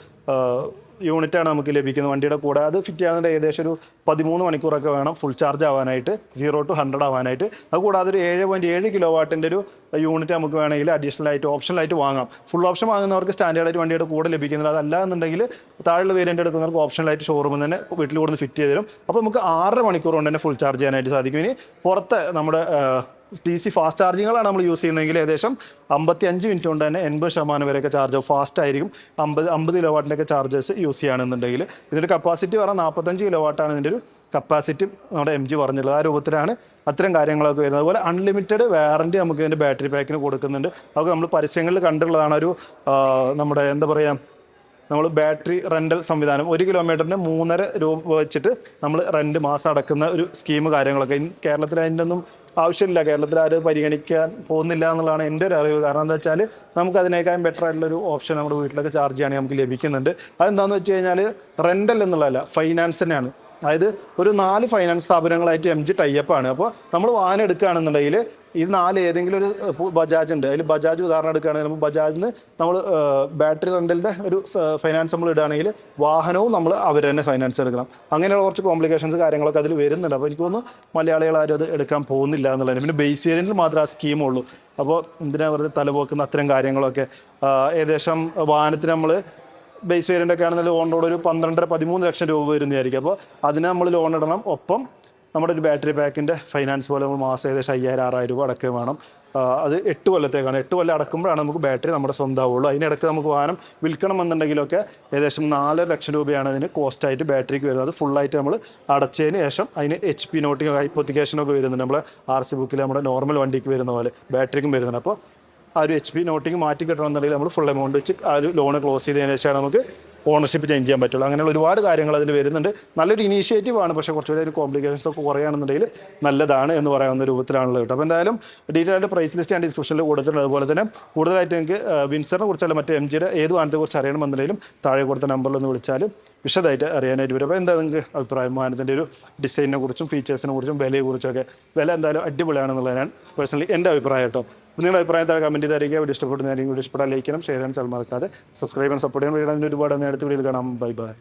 യൂണിറ്റാണ് നമുക്ക് ലഭിക്കുന്നത്. വണ്ടിയുടെ കൂടെ അത് ഫിറ്റ് ചെയ്യാവുന്ന ഏകദേശം ഒരു പതിമൂന്ന് മണിക്കൂറൊക്കെ വേണം. ഫുൾ ചാർജ് ആവാനായിട്ട് സീറോ ടു ഹൺഡ്രഡ് ആവാനായിട്ട്. അത് കൂടാതെ ഒരു ഏഴ് പോയിന്റ് ഏഴ് കിലോ വാട്ടിന്റെ ഒരു യൂണിറ്റ് നമുക്ക് വേണമെങ്കിൽ അഡീഷണൽ ആയിട്ട് ഓപ്ഷണൽ വാങ്ങാം. ഫുൾ ഓപ്ഷൻ വാങ്ങുന്നവർക്ക് സ്റ്റാൻഡേർഡായിട്ട് വണ്ടിയുടെ കൂടെ ലഭിക്കുന്നില്ല. അതല്ല എന്നുണ്ടെങ്കിൽ താഴെയുള്ള വേരിയന്റ് എടുക്കുന്നവർക്ക് ഓപ്ഷനിലായിട്ട് ഷോറൂമിൽ തന്നെ വീട്ടിൽ കൊടുന്ന് ഫിറ്റ് ചെയ്ത് തരും. അപ്പോൾ നമുക്ക് ആറര മണിക്കൂർ കൊണ്ട് തന്നെ ഫുൾ ചാർജ് ചെയ്യാനായിട്ട് സാധിക്കും. ഇനി പുറത്ത് നമ്മുടെ ടി സി ഫാസ്റ്റ് ചാർജിങ്ങുകളാണ് നമ്മൾ യൂസ് ചെയ്യുന്നതെങ്കിൽ ഏകദേശം അമ്പത്തി അഞ്ച് മിനിറ്റ് കൊണ്ട് തന്നെ എൺപത് ശതമാനം വരെയൊക്കെ ചാർജ് ഫാസ്റ്റ് ആയിരിക്കും. അമ്പത് അമ്പത് കിലോ വാട്ടിന്റെയൊക്കെ ചാർജേഴ്സ് യൂസ് ചെയ്യുകയാണെന്നുണ്ടെങ്കിൽ ഇതിന്റെ കപ്പാസിറ്റി പറഞ്ഞാൽ നാൽപ്പത്തഞ്ച് കിലോ വാട്ടാണ് ഇതിന്റെ ഒരു കപ്പാസിറ്റി നമ്മുടെ എം ജി പറഞ്ഞുള്ളത് ആ രൂപത്തിലാണ് അത്തരം കാര്യങ്ങളൊക്കെ വരുന്നത്. അതുപോലെ അൺലിമിറ്റഡ് വാറന്റി നമുക്ക് ഇതിന്റെ ബാറ്ററി പാക്കിന് കൊടുക്കുന്നുണ്ട്. അതൊക്കെ നമ്മൾ പരസ്യങ്ങളിൽ കണ്ടിട്ടുള്ളതാണ്. ഒരു നമ്മുടെ എന്താ പറയുക നമ്മൾ ബാറ്ററി റെന്റൽ സംവിധാനം. ഒരു കിലോമീറ്ററിന് മൂന്നര രൂപ വെച്ചിട്ട് നമ്മൾ റെന്റ് മാസം അടക്കുന്ന ഒരു സ്കീം കാര്യങ്ങളൊക്കെ. കേരളത്തിൽ അതിന്റെ ഒന്നും ആവശ്യമില്ല. കേരളത്തിൽ ആരും പരിഗണിക്കാൻ പോകുന്നില്ല എന്നുള്ളതാണ് എന്റെ ഒരു അറിവ്. കാരണം എന്താ വെച്ചാൽ നമുക്ക് അതിനേക്കാളും ബെറ്റർ ആയിട്ടുള്ളൊരു ഓപ്ഷൻ നമ്മുടെ വീട്ടിലൊക്കെ ചാർജ് ചെയ്യുകയാണെങ്കിൽ നമുക്ക് ലഭിക്കുന്നുണ്ട്. അതെന്താണെന്ന് വെച്ച് കഴിഞ്ഞാൽ റെന്റൽ എന്നുള്ളതല്ല ഫൈനാൻസ് തന്നെയാണ്. അതായത് ഒരു നാല് ഫൈനാൻസ് സ്ഥാപനങ്ങളായിട്ട് എം ജി ടൈപ്പാണ് അപ്പോൾ നമ്മൾ വാഹനം എടുക്കുകയാണെന്നുണ്ടെങ്കിൽ ഇത് നാല് ഏതെങ്കിലും ഒരു ബജാജ് ഉണ്ട്. അതിൽ ബജാജ് ഉദാഹരണം എടുക്കുകയാണെങ്കിൽ നമുക്ക് ബജാജിൽ നിന്ന് നമ്മൾ ബാറ്ററി റെന്റലിന്റെ ഒരു ഫൈനാൻസ് നമ്മൾ ഇടുകയാണെങ്കിൽ വാഹനവും നമ്മൾ അവർ തന്നെ ഫൈനാൻസ് എടുക്കണം. അങ്ങനെയുള്ള കുറച്ച് കോംപ്ലിക്കേഷൻസ് കാര്യങ്ങളൊക്കെ അതിൽ വരുന്നുണ്ട്. അപ്പോൾ എനിക്ക് തോന്നുന്നു മലയാളികൾ ആരും അത് എടുക്കാൻ പോകുന്നില്ല എന്നുള്ളതാണ്. പിന്നെ ബേസ് വേരിയന്റിൽ മാത്രമേ ആ സ്കീമുള്ളൂ അപ്പോൾ എന്തിനാ വെറുതെ തലപോക്കുന്ന അത്തരം കാര്യങ്ങളൊക്കെ? ഏകദേശം വാഹനത്തിന് നമ്മൾ ബേസ് വേരിയന്റ് ഒക്കെ ആണെന്നുണ്ടെങ്കിൽ ഓൺ റോഡ് ഒരു പന്ത്രണ്ടര പതിമൂന്ന് ലക്ഷം രൂപ വരുന്നതായിരിക്കും. അപ്പോൾ അതിന് നമ്മൾ ലോൺ ഇടണം. ഒപ്പം നമ്മുടെ ഒരു ബാറ്ററി പാക്കിന്റെ ഫൈനാൻസ് പോലെ നമ്മൾ മാസം ഏകദേശം അയ്യായിരം ആറായിരം രൂപ അടക്കുകയും വേണം. അത് എട്ട് കൊല്ലത്തേക്കാണ്. എട്ട് കൊല്ലം അടക്കുമ്പോഴാണ് നമുക്ക് ബാറ്ററി നമ്മുടെ സ്വന്തമാവുള്ളൂ. അതിനിടയ്ക്ക് നമുക്ക് വാഹനം വിൽക്കണം എന്നുണ്ടെങ്കിലൊക്കെ ഏകദേശം നാല് ലക്ഷം രൂപയാണ് അതിന് കോസ്റ്റായിട്ട് ബാറ്ററിക്ക് വരുന്നത്. അത് ഫുള്ളായിട്ട് നമ്മൾ അടച്ചതിന് ശേഷം അതിന് എച്ച് പി നോട്ടിങ് ഹൈപ്പൊത്തിക്കേഷനൊക്കെ വരുന്നുണ്ട്. നമ്മൾ ആർ സി ബുക്കിൽ നമ്മുടെ നോർമൽ വണ്ടിക്ക് വരുന്ന പോലെ ബാറ്ററിക്കും വരുന്നുണ്ട്. അപ്പോൾ ആ ഒരു എച്ച് പി നോട്ടിങ് മാറ്റി കിട്ടണമെന്നുണ്ടെങ്കിൽ നമ്മൾ ഫുൾ എമൗണ്ട് വെച്ച് ആ ഒരു ലോൺ ക്ലോസ് ചെയ്തതിന് ശേഷമാണ് നമുക്ക് ഓണർഷിപ്പ് ചേഞ്ച് ചെയ്യാൻ പറ്റുള്ളൂ. അങ്ങനെയുള്ള ഒരുപാട് കാര്യങ്ങൾ അതിൽ വരുന്നുണ്ട്. നല്ലൊരു ഇനീഷ്യേറ്റീവ് ആണ്. പക്ഷേ കുറച്ചുകൂടി അതിന് കോംപ്ലിക്കേഷൻസ് ഒക്കെ കുറയാണെന്നുണ്ടെങ്കിൽ നല്ലതാണ് എന്ന് പറയാവുന്ന രൂപത്തിലാണുള്ളത് കേട്ടോ. അപ്പോൾ എന്തായാലും ഡീറ്റെയിൽ ആയിട്ട് പ്രൈസ് ലിസ്റ്റ് ആൻഡ് ഡിസ്ക്രിപ്ഷനിൽ കൊടുത്തിട്ടുണ്ട്. അതുപോലെ തന്നെ കൂടുതലായിട്ട് നിങ്ങൾക്ക് വിൻസറിനെ കുറിച്ചല്ല മറ്റേ എം ജിയുടെ ഏത് വാഹനത്തെ കുറിച്ച് അറിയണമെന്നുണ്ടെങ്കിലും താഴെ കൊടുത്ത നമ്പറിൽ ഒന്ന് വിളിച്ചാൽ വിശദമായിട്ട് അറിയാനായിട്ട് വരും. അപ്പോൾ എന്താ നിങ്ങൾക്ക് അഭിപ്രായം? വാഹനത്തിന്റെ ഒരു ഡിസൈനിനെ കുറിച്ചും ഫീച്ചേഴ്സിനെ കുറിച്ചും വിലയെക്കുറിച്ചും ഒക്കെ വില എന്തായാലും അടിപൊളിയാണെന്നുള്ളത് ഞാൻ പേഴ്സണലി എന്റെ അഭിപ്രായം കേട്ടോ. നിങ്ങളുടെ അഭിപ്രായം താഴെ കമന്റ് ചെയ്തായിരിക്കും. വീഡിയോ ഇഷ്ടപ്പെടുന്ന ആരെങ്കിലും വീഡിയോ ഇഷ്ടപ്പെടാൻ ലൈക്ക് ചെയ്യണം ഷെയർ ചെയ്യാൻ മറക്കാതെ സബ്സ്ക്രൈബ് ചെയ്യാൻ സപ്പോർട്ട് ചെയ്യാൻ. അതിന്റെ ഒരുപാട് നേരത്തെ വീഡിയോയിൽ കാണാം. Bye bye